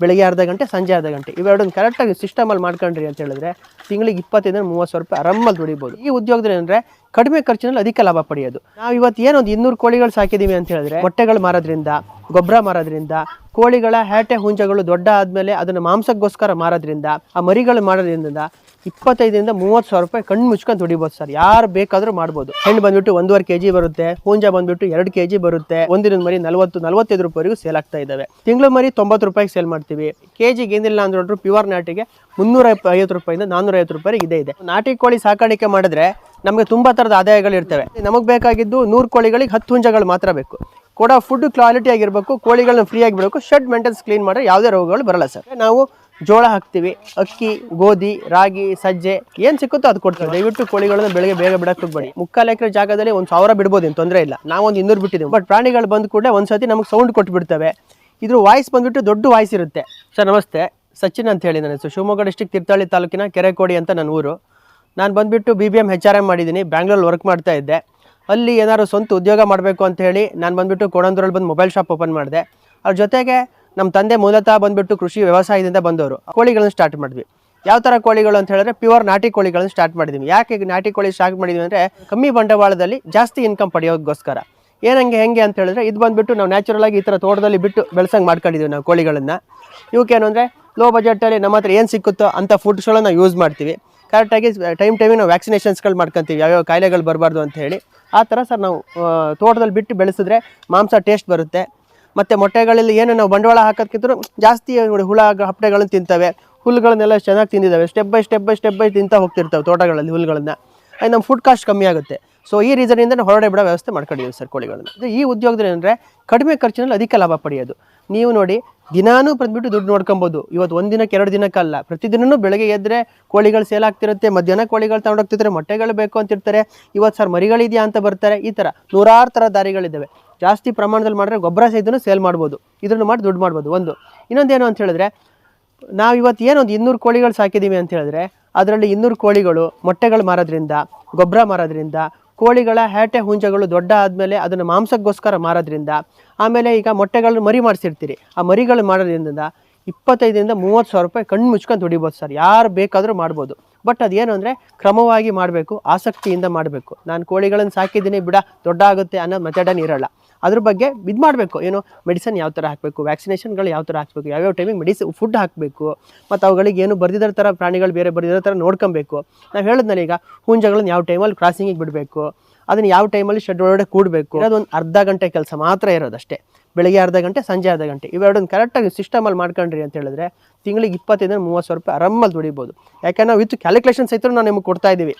ಬೆಳಗ್ಗೆ ಅರ್ಧ ಗಂಟೆ, ಸಂಜೆ ಅರ್ಧ ಗಂಟೆ. ಇವೆರಡನ್ನು ಕರೆಕ್ಟಾಗಿ ಸಿಸ್ಟಮಲ್ಲಿ ಮಾಡ್ಕೊಂಡ್ರಿ ಅಂತ ಹೇಳಿದ್ರೆ ತಿಂಗಳಿಗೆ ಇಪ್ಪತ್ತೈದು ಮೂವತ್ತು ಸಾವಿರ ರೂಪಾಯಿ ಆರಾಮಲ್ಲಿ ದುಡಿಬೋದು. ಈ ಉದ್ಯೋಗದಲ್ಲಿ ಅಂದರೆ ಕಡಿಮೆ ಖರ್ಚಿನಲ್ಲಿ ಅಧಿಕ ಲಾಭ ಪಡೆಯೋದು. ನಾವು ಇವತ್ತು ಏನೊಂದು ಇನ್ನೂರು ಕೋಳಿಗಳು ಸಾಕಿದ್ದೀವಿ ಅಂತ ಹೇಳಿದ್ರೆ ಮೊಟ್ಟೆಗಳು ಮಾರೋದ್ರಿಂದ, ಗೊಬ್ಬರ ಮಾರೋದ್ರಿಂದ, ಕೋಳಿಗಳ ಹ್ಯಾಟೆ ಹುಂಜಗಳು ದೊಡ್ಡ ಆದಮೇಲೆ ಅದನ್ನು ಮಾಂಸಕ್ಕೋಸ್ಕರ ಮಾರೋದ್ರಿಂದ, ಆ ಮರಿಗಳು ಮಾಡೋದ್ರಿಂದ ಇಪ್ಪತ್ತೈದರಿಂದ ಮೂವತ್ತು ಸಾವಿರ ರೂಪಾಯಿ ಕಣ್ಣು ಮುಚ್ಕೊಂಡು ದುಡಿಬೋದು ಸರ್. ಯಾರು ಬೇಕಾದರೂ ಮಾಡ್ಬೋದು. ಹೆಣ್ಣು ಬಂದ್ಬಿಟ್ಟು ಒಂದೂವರೆ ಕೆ ಜಿ ಬರುತ್ತೆ ಹೂಂಜ ಬಂದ್ಬಿಟ್ಟು ಎರಡು ಕೆ ಜಿ ಬರುತ್ತೆ ಒಂದಿನ ಮರಿ ನಲವತ್ತು, ನಲವತ್ತೈದು ರೂಪಾಯಿವರೆಗೂ ಸೇಲ್ ಆಗ್ತಾ ಇದ್ದಾವೆ. ತಿಂಗಳು ಮರಿ ತೊಂಬತ್ತು ರೂಪಾಯಿಗೆ ಸೇಲ್ ಮಾಡ್ತೀವಿ. ಕೆ ಜಿಗೆ ಏನಿಲ್ಲ ಅಂದ್ರೆ ಪ್ಯೂರ್ ನಾಟಿಗೆ ಮುನ್ನೂರ ಐವತ್ತು ರೂಪಾಯಿಂದ ನಾನ್ನೂರ ಐವತ್ತು ರೂಪಾಯಿ ಇದೆ ಇದೆ. ನಾಟಿ ಕೋಳಿ ಸಾಕಾಣಿಕೆ ಮಾಡಿದ್ರೆ ನಮಗೆ ತುಂಬ ಥರದ ಆದಾಯಗಳು ಇರ್ತವೆ. ನಮಗೆ ಬೇಕಾಗಿದ್ದು ನೂರು ಕೋಳಿಗಳಿಗೆ ಹತ್ತು ಹುಂಜಗಳು ಮಾತ್ರ ಬೇಕು. ಕೂಡ ಫುಡ್ ಕ್ವಾಲಿಟಿ ಆಗಿರಬೇಕು, ಕೋಳಿಗಳನ್ನ ಫ್ರೀ ಆಗಿಬಿಡಬೇಕು ಶೆಡ್ ಮೇಂಟೆನ್ಸ್ ಕ್ಲೀನ್ ಮಾಡಿದ್ರೆ ಯಾವುದೇ ರೋಗಗಳು ಬರಲ್ಲ ಸರ್. ನಾವು ಜೋಳ ಹಾಕ್ತೀವಿ, ಅಕ್ಕಿ, ಗೋಧಿ, ರಾಗಿ, ಸಜ್ಜೆ, ಏನು ಸಿಕ್ಕುತ್ತೋ ಅದು ಕೊಡ್ತಾರೆ ದಯವಿಟ್ಟು ಕೋಳಿಗಳನ್ನ ಬೆಳಗ್ಗೆ ಬೇಗ ಬಿಡಕ್ ಹೋಗ್ಬೇಡಿ. ಮುಕ್ಕಾಲು ಎಕರೆ ಜಾಗದಲ್ಲಿ ಒಂದು ಸಾವಿರ ಬಿಡ್ಬೋದು, ಏನು ತೊಂದರೆ ಇಲ್ಲ. ನಾವೊಂದು ಇನ್ನೂರು ಬಿಟ್ಟಿದ್ದೀವಿ ಬಟ್ ಪ್ರಾಣಿಗಳು ಬಂದ ಕೂಡ ಒಂದ್ಸತಿ ನಮಗೆ ಸೌಂಡ್ ಕೊಟ್ಬಿಡ್ತವೆ. ಇದ್ರ ವಾಯ್ಸ್ ಬಂದ್ಬಿಟ್ಟು ದೊಡ್ಡ ವಾಯ್ಸ್ ಇರುತ್ತೆ. ಸರ್, ನಮಸ್ತೆ. ಸಚಿನ್ ಅಂತ ಹೇಳಿ ನನ್ನ ಹೆಸರು. ಶಿವಮೊಗ್ಗ ಡಿಸ್ಟಿಕ್ ತೀರ್ಥಹಳ್ಳಿ ತಾಲೂಕಿನ ಕೆರೆಕೋಡಿ ಅಂತ ನನ್ನ ಊರು. ನಾನು ಬಂದುಬಿಟ್ಟು B B M H R M ಮಾಡಿದ್ದೀನಿ ಬ್ಯಾಂಗ್ಳೂರಲ್ಲಿ ವರ್ಕ್ ಮಾಡ್ತಾ ಇದ್ದೆ. ಅಲ್ಲಿ ಏನಾದ್ರು ಸ್ವಂತ ಉದ್ಯೋಗ ಮಾಡಬೇಕು ಅಂತ ಹೇಳಿ ನಾನು ಬಂದುಬಿಟ್ಟು ಕೋಣಂದೂರಲ್ಲಿ ಬಂದು ಮೊಬೈಲ್ ಶಾಪ್ ಓಪನ್ ಮಾಡಿದೆ. ಅವ್ರ ಜೊತೆಗೆ ನಮ್ಮ ತಂದೆ ಮೂಲತಃ ಬಂದ್ಬಿಟ್ಟು ಕೃಷಿ ವ್ಯವಸಾಯದಿಂದ ಬಂದವರು. ಕೋಳಿಗಳನ್ನು ಸ್ಟಾರ್ಟ್ ಮಾಡಿದ್ವಿ. ಯಾವ ಥರ ಕೋಳಿಗಳು ಅಂತ ಹೇಳಿದ್ರೆ ಪ್ಯೂರ್ ನಾಟಿ ಕೋಳಿಗಳನ್ನು ಸ್ಟಾರ್ಟ್ ಮಾಡಿದ್ವಿ. ಯಾಕೆ ನಾಟಿ ಕೋಳಿ ಸ್ಟಾರ್ಟ್ ಮಾಡಿದ್ವಿ ಅಂದರೆ ಕಮ್ಮಿ ಬಂಡವಾಳದಲ್ಲಿ ಜಾಸ್ತಿ ಇನ್ಕಮ್ ಪಡೆಯೋದಕ್ಕೋಸ್ಕರ. ಏನಂಗೆ ಹೆಂಗೆ ಅಂತ ಹೇಳಿದ್ರೆ ಇದು ಬಂದುಬಿಟ್ಟು ನಾವು ನ್ಯಾಚುರಲ್ ಆಗಿ ಈ ಥರ ತೋಟದಲ್ಲಿ ಬಿಟ್ಟು ಬೆಳ್ಸಂಗೆ ಮಾಡ್ಕೊಂಡಿದ್ದೀವಿ ನಾವು ಕೋಳಿಗಳನ್ನು. ಇವಕ್ಕೇನು ಅಂದರೆ ಲೋ ಬಜೆಟಲ್ಲಿ ನಮ್ಮ ಹತ್ರ ಏನು ಸಿಕ್ಕುತ್ತೋ ಅಂಥ ಫುಡ್ಸ್ಗಳನ್ನ ಯೂಸ್ ಮಾಡ್ತೀವಿ. ಕರೆಕ್ಟಾಗಿ ಟೈಮ್ ಟೈಮಿಗೆ ನಾವು ವ್ಯಾಕ್ಸಿನೇಷನ್ಸ್ಗಳು ಮಾಡ್ಕೊತೀವಿ. ಯಾವ್ಯಾವ ಕಾಯಿಲೆಗಳು ಬರಬಾರ್ದು ಅಂತ ಹೇಳಿ. ಆ ಥರ ಸರ್ ನಾವು ತೋಟದಲ್ಲಿ ಬಿಟ್ಟು ಬೆಳೆಸಿದ್ರೆ ಮಾಂಸ ಟೇಸ್ಟ್ ಬರುತ್ತೆ. ಮತ್ತು ಮೊಟ್ಟೆಗಳಲ್ಲಿ ಏನು ನಾವು ಬಂಡವಾಳ ಹಾಕೋದಕ್ಕಿಂತ ಜಾಸ್ತಿ ನೋಡಿ ಹುಳ ಹಪ್ಪಟೆಗಳನ್ನು ತಿಂತವೆ. ಹುಲ್ಲುಗಳನ್ನೆಲ್ಲ ಚೆನ್ನಾಗಿ ತಿಂದಿದ್ದಾವೆ step by step by step by ತಿಂತ ಹೋಗ್ತಿರ್ತವೆ ತೋಟಗಳಲ್ಲಿ ಹುಲ್ಲುಗಳನ್ನ ಅದು ನಮ್ಮ ಫುಡ್ ಕಾಸ್ಟ್ ಕಮ್ಮಿ ಆಗುತ್ತೆ. ಸೊ ಈ ರೀಸನಿಂದ ನಾವು ಹೊರಗಡೆ ಬಿಡೋ ವ್ಯವಸ್ಥೆ ಮಾಡ್ಕೊಂಡಿದ್ದೀವಿ ಸರ್ ಕೋಳಿಗಳನ್ನು. ಈ ಉದ್ಯೋಗದಲ್ಲಿ ಅಂದರೆ ಕಡಿಮೆ ಖರ್ಚಿನಲ್ಲಿ ಅಧಿಕ ಲಾಭ ಪಡೆಯೋದು. ನೀವು ನೋಡಿ ದಿನಾನೂ ಬಂದುಬಿಟ್ಟು ದುಡ್ಡು ನೋಡ್ಕೊಬೋದು. ಇವತ್ತು ಒಂದು ದಿನಕ್ಕೆ ಎರಡು ದಿನಕ್ಕಲ್ಲ ಪ್ರತಿದಿನೂ ಬೆಳಗ್ಗೆ ಎದ್ದರೆ ಕೋಳಿಗಳು ಸೇಲ್ ಆಗ್ತಿರುತ್ತೆ, ಮಧ್ಯಾಹ್ನ ಕೋಳಿಗಳು ತಗೊಂಡೋಗ್ತಿರ್ತಾರೆ, ಮೊಟ್ಟೆಗಳು ಬೇಕು ಅಂತಿರ್ತಾರೆ. ಇವತ್ತು ಸರ್ ಮರಿಗಳಿದೆಯಾ ಅಂತ ಬರ್ತಾರೆ. ಈ ಥರ ನೂರಾರು ಥರ ದಾರಿಗಳಿದ್ದಾವೆ. ಜಾಸ್ತಿ ಪ್ರಮಾಣದಲ್ಲಿ ಮಾಡಿದ್ರೆ ಗೊಬ್ಬರ ಸಹಿತನೂ ಸೇಲ್ ಮಾಡ್ಬೋದು. ಇದನ್ನು ಮಾಡಿ ದುಡ್ಡು ಮಾಡ್ಬೋದು. ಒಂದು. ಇನ್ನೊಂದೇನು ಅಂತ ಹೇಳಿದ್ರೆ ನಾವು ಇವತ್ತು ಏನೊಂದು ಇನ್ನೂರು ಕೋಳಿಗಳು ಸಾಕಿದ್ದೀವಿ ಅಂತ ಹೇಳಿದ್ರೆ, ಅದರಲ್ಲಿ ಇನ್ನೂರು ಕೋಳಿಗಳು ಮೊಟ್ಟೆಗಳು ಮಾರೋದ್ರಿಂದ, ಗೊಬ್ಬರ ಮಾರೋದ್ರಿಂದ, ಕೋಳಿಗಳ ಹ್ಯಾಟೆ ಹುಂಜಗಳು ದೊಡ್ಡ ಆದಮೇಲೆ ಅದನ್ನು ಮಾಂಸಕ್ಕೋಸ್ಕರ ಮಾರೋದ್ರಿಂದ, ಆಮೇಲೆ ಈಗ ಮೊಟ್ಟೆಗಳನ್ನ ಮರಿ ಮಾಡಿಸಿರ್ತೀರಿ. ಆ ಮರಿಗಳು ಮಾಡೋದ್ರಿಂದ ಇಪ್ಪತ್ತೈದರಿಂದ ಮೂವತ್ತು ಸಾವಿರ ರೂಪಾಯಿ ಕಣ್ಣು ಮುಚ್ಕೊಂಡು ದುಡಿಬೋದು ಸರ್. ಯಾರು ಬೇಕಾದರೂ ಮಾಡ್ಬೋದು. ಬಟ್ ಅದೇನು ಅಂದರೆ ಕ್ರಮವಾಗಿ ಮಾಡಬೇಕು, ಆಸಕ್ತಿಯಿಂದ ಮಾಡಬೇಕು. ನಾನು ಕೋಳಿಗಳನ್ನು ಸಾಕಿದ್ದೀನಿ ಬಿಡ ದೊಡ್ಡ ಆಗುತ್ತೆ ಅನ್ನೋ ಮೆಥಡನ್ ಇರಲ್ಲ. ಅದ್ರ ಬಗ್ಗೆ ಇದು ಮಾಡಬೇಕು. ಏನು ಮೆಡಿಸನ್ ಯಾವ ಥರ ಹಾಕಬೇಕು ವ್ಯಾಕ್ಸಿನೇಷನ್ಗಳು ಯಾವ ಥರ ಹಾಕಬೇಕು ಯಾವ್ಯಾವ ಟೈಮಿಗೆ ಮೆಡಿಸಿ ಫುಡ್ ಹಾಕಬೇಕು, ಮತ್ತು ಅವುಗಳಿಗೆ ಏನು ಬರ್ದಿರೋ ಥರ ಪ್ರಾಣಿಗಳು ಬೇರೆ ಬರ್ದಿರೋ ಥರ ನೋಡ್ಕೊಬೇಕು. ನಾವು ಹೇಳಿದ್ನಲ್ಲ ಈಗ ಹುಂಜಗಳನ್ನ ಯಾವ ಟೈಮಲ್ಲಿ ಕ್ರಾಸಿಂಗಿಗೆ ಬಿಡಬೇಕು, ಅದನ್ನು ಯಾವ ಟೈಮಲ್ಲಿ ಶೆಡ್ ಒಳಗಡೆ ಕೂಡಬೇಕು. ಅದೊಂದು ಅರ್ಧ ಗಂಟೆ ಕೆಲಸ ಮಾತ್ರ ಇರೋದಷ್ಟೇ. ಬೆಳಗ್ಗೆ ಅರ್ಧ ಗಂಟೆ, ಸಂಜೆ ಅರ್ಧ ಗಂಟೆ. ಇವೆರಡನ್ನು ಕರೆಕ್ಟಾಗಿ ಸಿಸ್ಟಮಲ್ಲಿ ಮಾಡ್ಕೊಂಡ್ರಿ ಅಂತ ಹೇಳಿದ್ರೆ ತಿಂಗಳಿಗೆ ಇಪ್ಪತ್ತೈದರಿಂದ ಮೂವತ್ತು ಸಾವಿರ ರೂಪಾಯಿ ಆರಾಮಲ್ಲಿ ದುಡಿಬೋದು. ಯಾಕಂದ್ರೆ ನಾವು ವಿತ್ ಕ್ಯಾಲ್ಕುಲೇಷನ್ ಸಹಿತ ನಾವು ನಿಮಗೆ ಕೊಡ್ತಾ ಇದ್ದೀವಿ.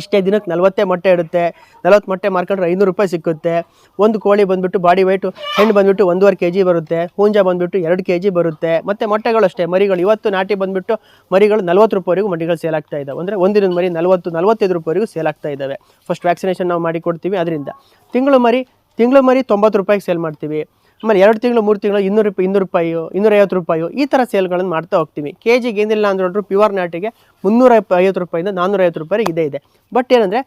ಇಷ್ಟೇ ದಿನಕ್ಕೆ ನಲವತ್ತೇ ಮೊಟ್ಟೆ ಇಡುತ್ತೆ, ನಲವತ್ತು ಮೊಟ್ಟೆ ಮಾರ್ಕೊಂಡ್ರೆ ಐನೂರು ರೂಪಾಯಿ ಸಿಕ್ಕುತ್ತೆ. ಒಂದು ಕೋಳಿ ಬಂದುಬಿಟ್ಟು ಬಾಡಿ ವೆಯ್ಟು ಹೆಣ್ಣು ಬಂದುಬಿಟ್ಟು ಒಂದೂವರೆ ಕೆ ಜಿ ಬರುತ್ತೆ, ಹೂಂಜ ಬಂದುಬಿಟ್ಟು ಎರಡು ಕೆ ಜಿ ಬರುತ್ತೆ. ಮತ್ತು ಮೊಟ್ಟೆಗಳು ಅಷ್ಟೇ, ಮರಿಗಳು. ಇವತ್ತು ನಾಟಿ ಬಂದುಬಿಟ್ಟು ಮರಿಗಳು ನಲ್ವತ್ತು ರೂಪಾಯಿವರೆಗೂ ಮರಿಗಳು ಸೇಲ್ ಆಗ್ತಾ ಇದ್ದಾವೆ ಅಂದರೆ ಒಂದಿನ ಮರಿ ನಲವತ್ತು, ನಲವತ್ತೈದು ರೂಪಾಯಿವರೆಗೂ ಸೇಲ್ ಆಗ್ತಾ ಇದ್ದಾವೆ ಫಸ್ಟ್ ವ್ಯಾಕ್ಸಿನೇಷನ್ ನಾವು ಮಾಡಿಕೊಡ್ತೀವಿ. ಅದರಿಂದ ತಿಂಗಳು ಮರಿ ತಿಂಗಳು ಮರಿ ತೊಂಬತ್ತು ರೂಪಾಯಿಗೆ ಸೇಲ್ ಮಾಡ್ತೀವಿ. ಆಮೇಲೆ ಎರಡು ತಿಂಗಳು, ಮೂರು ತಿಂಗಳು, ಇನ್ನೂರು ರೂಪಾಯಿ ಇನ್ನೂರು ರೂಪಾಯಿ ಇನ್ನೂರೈವತ್ತು ರೂಪಾಯಿ ಈ ಥರ ಸೇಲ್ಗಳನ್ನು ಮಾಡ್ತಾ ಹೋಗ್ತೀವಿ. ಕೆ ಜಿಗೆ ಏನಿಲ್ಲ ಅಂದ್ರೆ ಪ್ಯೂರ್ ನಾಟಿಗೆ ಮುನ್ನೂರ ಐವತ್ತು ರೂಪಾಯಿಂದ ನಾನ್ನೂರೈವತ್ತು ರೂಪಾಯಿ ಇದೆ ಇದೆ. ಬಟ್ ಏನಂದರೆ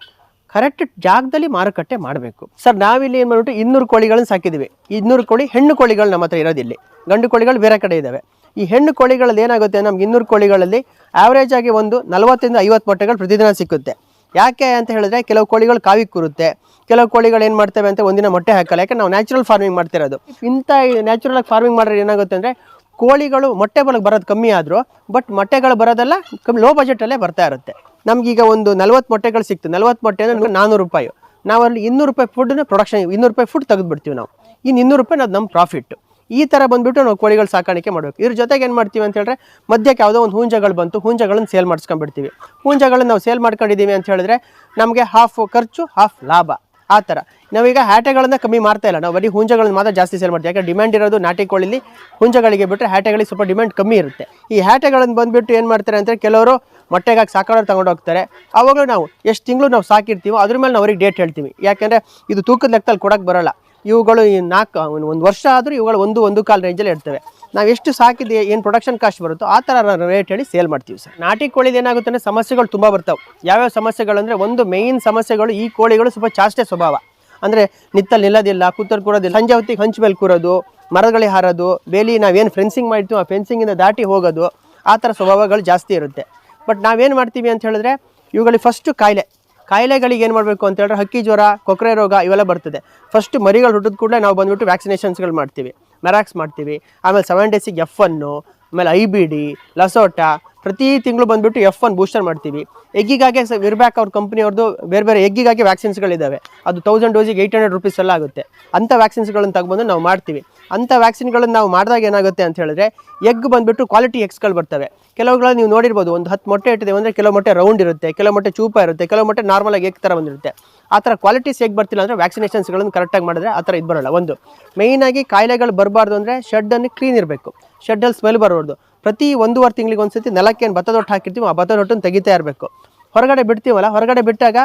ಕರೆಕ್ಟ್ ಜಾಗದಲ್ಲಿ ಮಾರುಕಟ್ಟೆ ಮಾಡಬೇಕು. ಸರ್ ನಾವಿಲ್ಲಿ ಏನು ಮಾಡ್ಬಿಟ್ಟು ಇನ್ನೂರು ಕೋಳಿಗಳನ್ನು ಸಾಕಿದ್ದೀವಿ. ಇನ್ನೂರು ಕೋಳಿ, ಹೆಣ್ಣು ಕೋಳಿಗಳು ನಮ್ಮ ಹತ್ರ ಇರೋದಿಲ್ಲಿ. ಗಂಡು ಕೋಳಿಗಳು ಬೇರೆ ಕಡೆ ಇದ್ದಾವೆ. ಈ ಹೆಣ್ಣು ಕೋಳಿಗಳಲ್ಲಿ ಏನಾಗುತ್ತೆ, ನಮ್ಗೆ ಇನ್ನೂರು ಕೋಳಿಗಳಲ್ಲಿ ಆವ್ರೇಜ್ ಆಗಿ ಒಂದು ನಲವತ್ತರಿಂದ ಐವತ್ತು ಮೊಟ್ಟೆಗಳು ಪ್ರತಿದಿನ ಸಿಕ್ಕುತ್ತೆ. ಯಾಕೆ ಅಂತ ಹೇಳಿದ್ರೆ ಕೆಲವು ಕೋಳಿಗಳು ಕಾವಿ ಕೂರುತ್ತೆ. ಕೆಲವು ಕೋಳಿಗಳು ಏನು ಮಾಡ್ತವೆ ಅಂತ ಒಂದಿನ ಮೊಟ್ಟೆ ಹಾಕಲ್ಲ ಯಾಕೆ ನಾವು ನ್ಯಾಚುರಲ್ ಫಾರ್ಮಿಂಗ್ ಮಾಡ್ತಿರೋದು. ಇಂಥ ನ್ಯಾಚುರಲ್ ಆಗಿ ಫಾರ್ಮಿಂಗ್ ಮಾಡಿದ್ರೆ ಏನಾಗುತ್ತೆ ಅಂದರೆ ಕೋಳಿಗಳು ಮೊಟ್ಟೆ ಬಲಕ್ಕೆ ಬರೋದು ಕಮ್ಮಿ ಆದರೂ ಬಟ್ ಮೊಟ್ಟೆಗಳು ಬರೋದೆಲ್ಲ ಕಮ್ಮಿ ಲೋ ಬಜೆಟಲ್ಲೇ ಬರ್ತಾ ಇರುತ್ತೆ. ನಮ್ಗೀಗ ಒಂದು ನಲ್ವತ್ತು ಮೊಟ್ಟೆಗಳು ಸಿಕ್ತು. ನಲ್ವತ್ತು ಮೊಟ್ಟೆ ಅಂದರೆ ನಾನ್ನೂರು ರೂಪಾಯಿ. ನಾವು ಅಲ್ಲಿ ಇನ್ನೂರು ರೂಪಾಯಿ ಫುಡ್ನ ಪ್ರೊಡಕ್ಷನ್ ಇನ್ನೂರು ರೂಪಾಯಿ ಫುಡ್ ತೆಗೆದುಬಿಡ್ತೀವಿ ನಾವು. ಇನ್ನು ಇನ್ನೂರು ರೂಪಾಯಿ ಅದು ನಮ್ಮ ಪ್ರಾಫಿಟ್ ಈ ಥರ ಬಂದುಬಿಟ್ಟು ನಾವು ಕೋಳಿಗಳು ಸಾಕಾಣಿಕೆ ಮಾಡಬೇಕು. ಇದ್ರ ಜೊತೆಗೆ ಏನು ಮಾಡ್ತೀವಿ ಅಂತ ಹೇಳಿದ್ರೆ ಮಧ್ಯಕ್ಕೆ ಯಾವುದೋ ಒಂದು ಹೂಂಜಗಳು ಬಂತು, ಹೂಂಜಗಳನ್ನು ಸೇಲ್ ಮಾಡಿಸ್ಕೊಂಡ್ಬಿಡ್ತೀವಿ. ಹೂಂಜಗಳನ್ನು ನಾವು ಸೇಲ್ ಮಾಡ್ಕೊಂಡಿದ್ದೀವಿ ಅಂತ ಹೇಳಿದ್ರೆ ನಮಗೆ ಹಾಫ್ ಖರ್ಚು ಹಾಫ್ ಲಾಭ. ಆ ಥರ ನಾವೀಗ ಹ್ಯಾಟೆಗಳನ್ನ ಕಮ್ಮಿ ಮಾಡ್ತಾ ಇಲ್ಲ. ನಾವು ಬರೀ ಹುಂಜಗಳನ್ನು ಮಾತ್ರ ಜಾಸ್ತಿ ಸೇಲ್ ಮಾಡ್ತೀವಿ. ಯಾಕೆ ಡಿಮ್ಯಾಂಡ್ ಇರೋದು ನಾಟಿ ಕೋಳಿಲಿ ಹುಂಜಗಳಿಗೆ ಬಿಟ್ಟರೆ ಹ್ಯಾಟೆಗಳಿಗೆ ಸ್ವಲ್ಪ ಡಿಮ್ಯಾಂಡ್ ಕಮ್ಮಿ ಇರುತ್ತೆ. ಈ ಹ್ಯಾಟೆಗಳನ್ನು ಬಂದುಬಿಟ್ಟು ಏನು ಮಾಡ್ತಾರೆ ಅಂದರೆ ಕೆಲವರು ಮೊಟ್ಟೆಗಾಗಿ ಸಾಕೋರು ತಗೊಂಡು ಹೋಗ್ತಾರೆ. ಅವಾಗಲೂ ನಾವು ಎಷ್ಟು ತಿಂಗಳು ನಾವು ಸಾಕಿರ್ತೀವೋ ಅದ್ರ ಮೇಲೆ ನಾವು ಅವ್ರಿಗೆ ಡೇಟ್ ಹೇಳ್ತೀವಿ. ಯಾಕೆಂದರೆ ಇದು ತೂಕದ ಲೆಕ್ಕದಲ್ಲಿ ಕೊಡೋಕ್ಕೆ ಬರೋಲ್ಲ. ಇವುಗಳು ಈ ನಾಲ್ಕು, ಒಂದು ವರ್ಷ ಆದರೂ ಇವುಗಳು ಒಂದು ಒಂದು ಕಾಲು ರೇಂಜಲ್ಲಿ ಇರ್ತವೆ. ನಾವು ಎಷ್ಟು ಸಾಕಿದೆ ಏನು ಪ್ರೊಡಕ್ಷನ್ ಕಾಸ್ಟ್ ಬರುತ್ತೋ ಆ ಥರ ರೇಟ್ ಹೇಳಿ ಸೇಲ್ ಮಾಡ್ತೀವಿ ಸರ್. ನಾಟಿ ಕೋಳಿದು ಏನಾಗುತ್ತೆ ಅಂದರೆ ಸಮಸ್ಯೆಗಳು ತುಂಬ ಬರ್ತವೆ. ಯಾವ್ಯಾವ ಸಮಸ್ಯೆಗಳು ಅಂದರೆ ಒಂದು ಮೇಯ್ನ್ ಸಮಸ್ಯೆಗಳು ಈ ಕೋಳಿಗಳು ಸ್ವಲ್ಪ ಚಾಷ್ಟೆ ಸ್ವಭಾವ. ಅಂದರೆ ನಿತ್ತಲ್ಲಿ ನಿಲ್ಲೋದಿಲ್ಲ ಕೂತಲ್ಲಿ ಕೂರೋದಿಲ್ಲ. ಸಂಜೆ ಹೊತ್ತಿಗೆ ಹಂಚು ಮೇಲೆ ಕೂರೋದು ಮರಗಳಿಗೆ ಹಾರೋದು, ಬೇಲಿ ನಾವೇನು ಫೆನ್ಸಿಂಗ್ ಮಾಡ್ತೀವಿ ಆ ಫೆನ್ಸಿಂಗಿಂದ ದಾಟಿ ಹೋಗೋದು, ಆ ಥರ ಸ್ವಭಾವಗಳು ಜಾಸ್ತಿ ಇರುತ್ತೆ. ಬಟ್ ನಾವೇನು ಮಾಡ್ತೀವಿ ಅಂತ ಹೇಳಿದ್ರೆ, ಇವುಗಳಿಗೆ ಫಸ್ಟು ಕಾಯಿಲೆ. ಕಾಯಿಲೆಗಳಿಗೆ ಏನು ಮಾಡಬೇಕು ಅಂತ ಹೇಳಿದ್ರೆ ಹಕ್ಕಿ ಜ್ವರ ಕೊಕ್ಕರೆ ರೋಗ ಇವೆಲ್ಲ ಬರ್ತದೆ. ಫಸ್ಟ್ ಮರಿಗಳು ಹುಟ್ಟಿದ ಕೂಡಲೇ ನಾವು ಬಂದುಬಿಟ್ಟು ವ್ಯಾಕ್ಸಿನೇಷನ್ಸ್ಗಳು ಮಾಡ್ತೀವಿ. ಮೆರಾಕ್ಸ್ ಮಾಡ್ತೀವಿ. ಆಮೇಲೆ ಸೆವೆನ್ ಡೇಸಿಗೆ ಎಫ್ ಒನ್ನು ಆಮೇಲೆ ಐ ಬಿ ಡಿ ಲಸೋಟ ಪ್ರತಿ ತಿಂಗಳು ಬಂದುಬಿಟ್ಟು ಎಫ್ ಒನ್ ಬೂಸ್ಟರ್ ಮಾಡ್ತೀವಿ. ಎಗ್ಗಿಗಾಗೆ ವಿರ್ಬ್ಯಾಕ್ ಅವ್ರ ಕಂಪ್ನಿಯವ್ರದ್ದು ಬೇರೆ ಬೇರೆ ಎಗ್ಗಿಗಾಗಿ ವ್ಯಾಕ್ಸಿನ್ಸ್ಗಳಿದ್ದಾವೆ ಅದು ತೌಸಂಡ್ ಡೋಸಿಗೆ ಏಯ್ಟ್ ಹಂಡ್ರೆಡ್ ರುಪೀಸ್ ಎಲ್ಲ ಆಗುತ್ತೆ. ಅಂಥ ವ್ಯಾಕ್ಸಿನ್ಸ್ಗಳನ್ನು ತಗೊಂಡು ನಾವು ಮಾಡ್ತೀವಿ. ಅಂಥ ವ್ಯಾಕ್ಸಿನ್ಗಳನ್ನು ನಾವು ಮಾಡಿದಾಗ ಏನಾಗುತ್ತೆ ಅಂತ ಹೇಳಿದ್ರೆ ಎಗ್ ಬಂದುಬಿಟ್ಟು ಕ್ವಾಲಿಟಿ ಎಗ್ಸ್ಗಳು ಬರ್ತವೆ. ಕೆಲವುಗಳಲ್ಲಿ ನೀವು ನೋಡಿರ್ಬೋದು, ಒಂದು ಹತ್ತು ಮೊಟ್ಟೆ ಇಟ್ಟಿದೆ ಅಂದರೆ ಕೆಲವು ಮೊಟ್ಟೆ ರೌಂಡ್ ಇರುತ್ತೆ, ಕೆಲವು ಮೊಟ್ಟೆ ಚೂಪ ಇರುತ್ತೆ, ಕೆಲವು ಮೊಟ್ಟೆ ನಾರ್ಮಲಾಗಿ ಎಗ್ ಥರ ಬಂದಿರುತ್ತೆ ಆ ಥರ ಕ್ವಾಲಿಟೀಸ್ ಹೇಗೆ ಬರ್ತಿಲ್ಲ ಅಂದರೆ ವ್ಯಾಕ್ಸಿನೇಷನ್ಸ್ಗಳನ್ನು ಕರೆಕ್ಟಾಗಿ ಮಾಡಿದ್ರೆ ಆ ಥರ ಇದು ಬರೋಲ್ಲ. ಒಂದು ಮೇಯ್ನಾಗಿ ಕಾಯಿಲೆಗಳು ಬರಬಾರ್ದು ಅಂದರೆ ಶೆಡ್ಡನ್ನು ಕ್ಲೀನ್ ಇರಬೇಕು. ಶೆಡ್ಡಲ್ಲಿ ಸ್ಮೆಲ್ ಬರಬಾರ್ದು ಪ್ರತಿ ಒಂದೂವರೆ ತಿಂಗಳಿಗೆ ಒಂದು ಸತಿ ನೆಲಕ್ಕೇನು ಭತ್ತದೊಟ್ಟು ಹಾಕಿರ್ತೀವಿ ಆ ಭತ್ತದೊಟ್ಟನ್ನು ತೆಗಿತಾ ಇರಬೇಕು. ಹೊರಗಡೆ ಬಿಡ್ತೀವಲ್ಲ, ಹೊರಗಡೆ ಬಿಟ್ಟಾಗ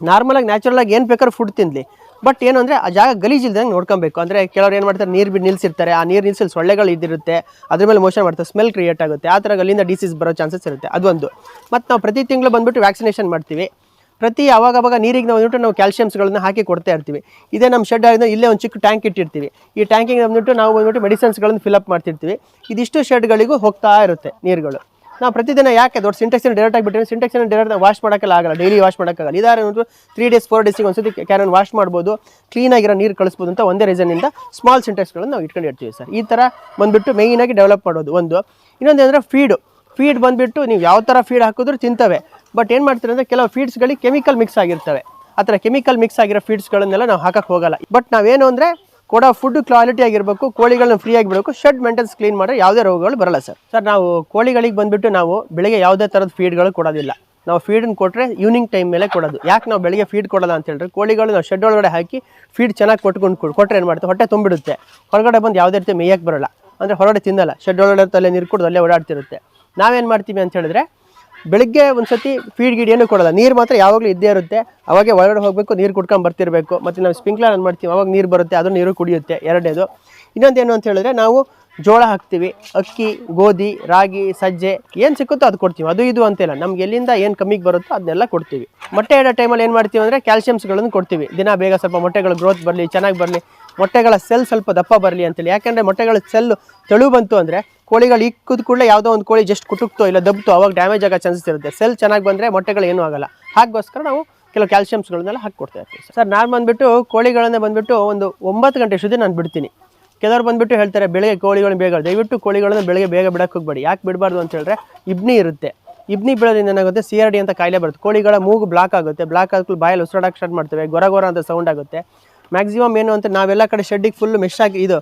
ನಾರ್ಮಲಾಗಿ ನ್ಯಾಚುರಲಾಗಿ ಏನು ಬೇಕಾದ್ರೂ ಫುಡ್ ತಿನ್ನಲಿ ಬಟ್ ಏನು ಅಂದರೆ ಆ ಜಾಗ ಗಲೀಜಿಲ್ದಂಗೆ ನೋಡ್ಕೊಬೇಕು. ಅಂದರೆ ಕೆಲವ್ರು ಏನು ಮಾಡ್ತಾರೆ, ನೀರು ಬಿಟ್ಟು ನಿಲ್ಸಿರ್ತಾರೆ. ಆ ನೀರು ನಿಲ್ಸಲ್ಲಿ ಸೊಳ್ಳೆಗಳು ಇದ್ದಿರುತ್ತೆ. ಅದ್ರ ಮೇಲೆ ಮೋಷನ್ ಮಾಡ್ತಾರೆ ಸ್ಮೆಲ್ ಕ್ರಿಯೇಟ್ ಆಗುತ್ತೆ. ಆ ಥರ ಅಲ್ಲಿಂದ ಡಿಸೀಸ್ ಬರೋ ಚಾನ್ಸಸ್ ಇರುತ್ತೆ. ಅದೊಂದು ಮತ್ತು ನಾವು ಪ್ರತಿ ತಿಂಗಳು ಬಂದುಬಿಟ್ಟು ವ್ಯಾಕ್ಸಿನೇಷನ್ ಮಾಡ್ತೀವಿ. ಪ್ರತಿ ಅವಾಗ ನೀರಿಗೆ ನಾವು ಬಂದ್ಬಿಟ್ಟು ನಾವು ಕ್ಯಾಲ್ಶಿಯಮ್ಸ್ಗಳನ್ನ ಹಾಕಿ ಕೊಡ್ತಾ ಇರ್ತೀವಿ. ಇದೇ ನಮ್ಮ ಶೆಡ್ ಆಗಿದ್ರೆ ಇಲ್ಲೇ ಒಂದು ಚಿಕ್ಕ ಟ್ಯಾಂಕ್ ಇಟ್ಟಿರ್ತೀವಿ. ಈ ಟ್ಯಾಂಕಿಗೆ ಬಂದ್ಬಿಟ್ಟು ನಾವು ಬಂದ್ಬಿಟ್ಟು ಮೆಡಿಸಿನ್ಸ್ಗಳನ್ನು ಅಪ್ ಮಾಡ್ತಿರ್ತೀವಿ. ಇದಿಷ್ಟು ಶೆಡ್ಗಳಿಗೂ ಹೋಗ್ತಾ ಇರುತ್ತೆ ನೀರುಗಳು. ನಾವು ಪ್ರತಿದಿನ ಯಾಕೆ ದೊಡ್ಡ ಸಿಂಟೆಕ್ಸನ್ನು ಡೈರೆಕ್ಟ್ ಆಗಿಬಿಟ್ಟು ಸಿಂಟೆಕ್ಸನ್ನು ಡೈರೆಕ್ಟ್ ವಾಶ್ ಮಾಡೋಕ್ಕಾಗಲ್ಲ ಆಗಲ್ಲ ಡೈಲಿ ವಾಶ್ ಮಾಡೋಕ್ಕಾಗಲ್ಲ. ಇದಾರೆ ಒಂದು ತ್ರೀ ಡೇಸ್ ಫೋರ್ ಡೇಸಿಗೆ ಒಂದ್ಸತಿ ಕ್ಯಾನನ್ ವಾಶ್ ಮಾಡ್ಬೋದು ಕ್ಲೀನಾಗಿರೋ ನೀರು ಕಳಿಸ್ಬೋದು ಅಂತ ಒಂದೇ ರೀಸನ್ನಿಂದ ಸ್ಮಾಲ್ ಸಿಂಟೆಕ್ಸ್ಗಳನ್ನು ನಾವು ಇಟ್ಕೊಂಡು ಇರ್ತೀವಿ ಸರ್ ಈ ಥರ ಬಂದುಬಿಟ್ಟು ಮೇಯ್ನಾಗಿ ಡೆವಲಪ್ ಮಾಡೋದು ಒಂದು. ಇನ್ನೊಂದು ಅಂದರೆ ಫೀಡು ಫೀಡ್ ಬಂದುಬಿಟ್ಟು ನೀವು ಯಾವ ಥರ ಫೀಡ್ ಹಾಕಿದ್ರು ತಿಂತವೆ. ಬಟ್ ಏನು ಮಾಡ್ತಾರೆ ಅಂದರೆ ಕೆಲವು ಫೀಡ್ಸ್ಗಳಿಗೆ ಕೆಮಿಕಲ್ ಮಿಕ್ಸ್ ಆಗಿರ್ತವೆ. ಆ ಥರ ಕೆಮಿಕಲ್ ಮಿಕ್ಸ್ ಆಗಿರೋ ಫೀಡ್ಸ್ಗಳನ್ನೆಲ್ಲ ನಾವು ಹಾಕಕ್ಕೆ ಹೋಗಲ್ಲ. ಬಟ್ ನಾವೇನು ಅಂದರೆ ಕೊಡೋ ಫುಡ್ ಕ್ವಾಲಿಟಿ ಆಗಿರಬೇಕು, ಕೋಳಿಗಳನ್ನ ಫ್ರೀ ಆಗಿ ಬಿಡಬೇಕು ಶೆಡ್ ಮೇಂಟೆನ್ಸ್ ಕ್ಲೀನ್ ಮಾಡಿದ್ರೆ ಯಾವುದೇ ರೋಗಗಳು ಬರಲ್ಲ ಸರ್ ಸರ್ ನಾವು ಕೋಳಿಗಳಿಗೆ ಬಂದುಬಿಟ್ಟು ನಾವು ಬೆಳಗ್ಗೆ ಯಾವುದೇ ಥರದ ಫೀಡ್ಗಳು ಕೊಡೋದಿಲ್ಲ. ನಾವು ಫೀಡನ್ನು ಕೊಟ್ಟರೆ ಈವ್ನಿಂಗ್ ಟೈಮ್ ಮೇಲೆ ಕೊಡೋದು. ಯಾಕೆ ನಾವು ಬೆಳಗ್ಗೆ ಫೀಡ್ ಕೊಡೋಲ್ಲ ಅಂತ ಹೇಳಿದ್ರೆ ಕೋಳಿಗಳು ನಾವು ಶೆಡ್ ಒಳಗಡೆ ಹಾಕಿ ಫೀಡ್ ಚೆನ್ನಾಗಿ ಕೊಟ್ಕೊಂಡು ಕೊಡು, ಕೊಟ್ರೆ ಏನು ಮಾಡುತ್ತೆ? ಹೊಟ್ಟೆ ತುಂಬಿಡುತ್ತೆ. ಹೊರಗಡೆ ಬಂದು ಯಾವುದೇ ರೀತಿ ಮೇಯಕ್ಕೆ ಬರೋಲ್ಲ. ಅಂದರೆ ಹೊರಗಡೆ ತಿನ್ನಲ್ಲ. ಶೆಡ್ ಒಳಗಡೆ ತಲೆ ನೀರು ಕುಡಿದು ಅಲ್ಲೇ ಓಡಾಡ್ತಿರುತ್ತೆ. ನಾವೇನು ಮಾಡ್ತೀವಿ ಅಂತ ಹೇಳಿದ್ರೆ ಬೆಳಿಗ್ಗೆ ಒಂದು ಸತಿ ಫೀಡ್ ಗೀಡ್ ಏನೂ ಕೊಡಲ್ಲ. ನೀರು ಮಾತ್ರ ಯಾವಾಗಲೂ ಇದ್ದೇ ಇರುತ್ತೆ. ಅವಾಗೆ ಒಳಗಡೆ ಹೋಗಬೇಕು, ನೀರು ಕುಡ್ಕೊಂಡು ಬರ್ತಿರಬೇಕು. ಮತ್ತು ನಾವು ಸ್ಪ್ರಿಂಕ್ಲರ್ ಏನು ಮಾಡ್ತೀವಿ. ಅವಾಗ ನೀರು ಬರುತ್ತೆ, ಅದು ನೀರು ಕುಡಿಯುತ್ತೆ, ಎರಡನೇದು. ಇನ್ನೊಂದೇನು ಅಂತ ಹೇಳಿದ್ರೆ, ನಾವು ಜೋಳ ಹಾಕ್ತೀವಿ, ಅಕ್ಕಿ, ಗೋಧಿ, ರಾಗಿ, ಸಜ್ಜೆ, ಏನು ಸಿಕ್ಕುತ್ತೋ ಅದು ಕೊಡ್ತೀವಿ. ಅದು ಇದು ಅಂತಿಲ್ಲ ನಮ್ಗೆ ಎಲ್ಲಿಂದ ಏನು ಕಮ್ಮಿಗೆ ಬರುತ್ತೋ ಅದನ್ನೆಲ್ಲ ಕೊಡ್ತೀವಿ. ಮೊಟ್ಟೆ ಇಡೋ ಟೈಮಲ್ಲಿ ಏನು ಮಾಡ್ತೀವಿ ಅಂದರೆ ಕ್ಯಾಲ್ಸಿಯಮ್ಸ್ಗಳನ್ನು ಕೊಡ್ತೀವಿ. ದಿನ ಬೇಗ ಸ್ವಲ್ಪ ಮೊಟ್ಟೆಗಳು ಗ್ರೋತ್ ಬರಲಿ, ಚೆನ್ನಾಗಿ ಬರಲಿ ಮೊಟ್ಟೆಗಳ ಸೆಲ್ ಸ್ವಲ್ಪ ದಪ್ಪ ಬರಲಿ ಅಂತೇಳಿ. ಯಾಕೆಂದರೆ ಮೊಟ್ಟೆಗಳ ಸೆಲ್ ತೆಳು ಬಂತು ಅಂದರೆ ಕೋಳಿಗಳು ಇಕ್ಕದ ಕೂಡಲೇ ಯಾವುದೋ ಒಂದು ಕೋಳಿ ಜಸ್ಟ್ ಕುಟುಕ್ತೋ ಇಲ್ಲ ದಬ್ತೋ ಅವಾಗ ಡ್ಯಾಮೇಜ್ ಆಗೋ ಚಾನ್ಸಸ್ ಇರುತ್ತೆ. ಸೆಲ್ ಚೆನ್ನಾಗಿ ಬಂದರೆ ಮೊಟ್ಟೆಗಳು ಏನೂ ಆಗಲ್ಲ. ಹಾಗೋಸ್ಕರ ನಾವು ಕೆಲವು ಕ್ಯಾಲ್ಸಿಯಮ್ಸ್ಗಳನ್ನೆಲ್ಲ ಹಾಕಿ ಇರ್ತೀವಿ ಸರ್. ನಾನು ಬಂದುಬಿಟ್ಟು ಕೋಳಿಗಳನ್ನ ಬಂದುಬಿಟ್ಟು ಒಂದು ಒಂಬತ್ತು ಗಂಟೆ ಸುದ್ದಿ ನಾನು ಬಿಡ್ತೀನಿ. ಕೆಲವರು ಬಂದುಬಿಟ್ಟು ಹೇಳ್ತಾರೆ, ಬೆಳಗ್ಗೆ ಕೋಳಿಗಳನ್ನ ಬೇಗ ದಯವಿಟ್ಟು ಕೋಳಿಗಳನ್ನ ಬೆಳಗ್ಗೆ ಬೇಗ ಬಿಡಕ್ಕೆ ಹೋಗ್ಬೇಡಿ. ಯಾಕೆ ಬಿಡಬಾರ್ದು ಅಂತ ಹೇಳಿದ್ರೆ ಇಬ್ನಿ ಇರುತ್ತೆ. ಇಬ್ನಿ ಬೀಳೋದ್ರಿಂದ ಏನಾಗುತ್ತೆ? ಸಿ ಆರ್ ಡಿ ಅಂತ ಕಾಯಿಲೆ ಬರುತ್ತೆ. ಕೋಳಿಗಳ ಮೂಗು ಬ್ಲಾಕ್ ಆಗುತ್ತೆ. ಬ್ಲಾಕ್ ಆದ್ಮೇಲೆ ಬಾಯಲ್ಲಿ ಉಸಿರಾಡಕ್ಕೆ ಸ್ಟಾರ್ಟ್ ಮಾಡ್ತೇವೆ. ಗೊರ ಗೊರ ಅಂತ ಸೌಂಡ್ ಆಗುತ್ತೆ. ಮ್ಯಾಕ್ಸಿಮಮ್ ಏನು ಅಂತ ನಾವೆಲ್ಲ ಕಡೆ ಶೆಡ್ಡಿಗೆ ಫುಲ್ ಮೆಶ್ ಹಾಕಿ ಇದು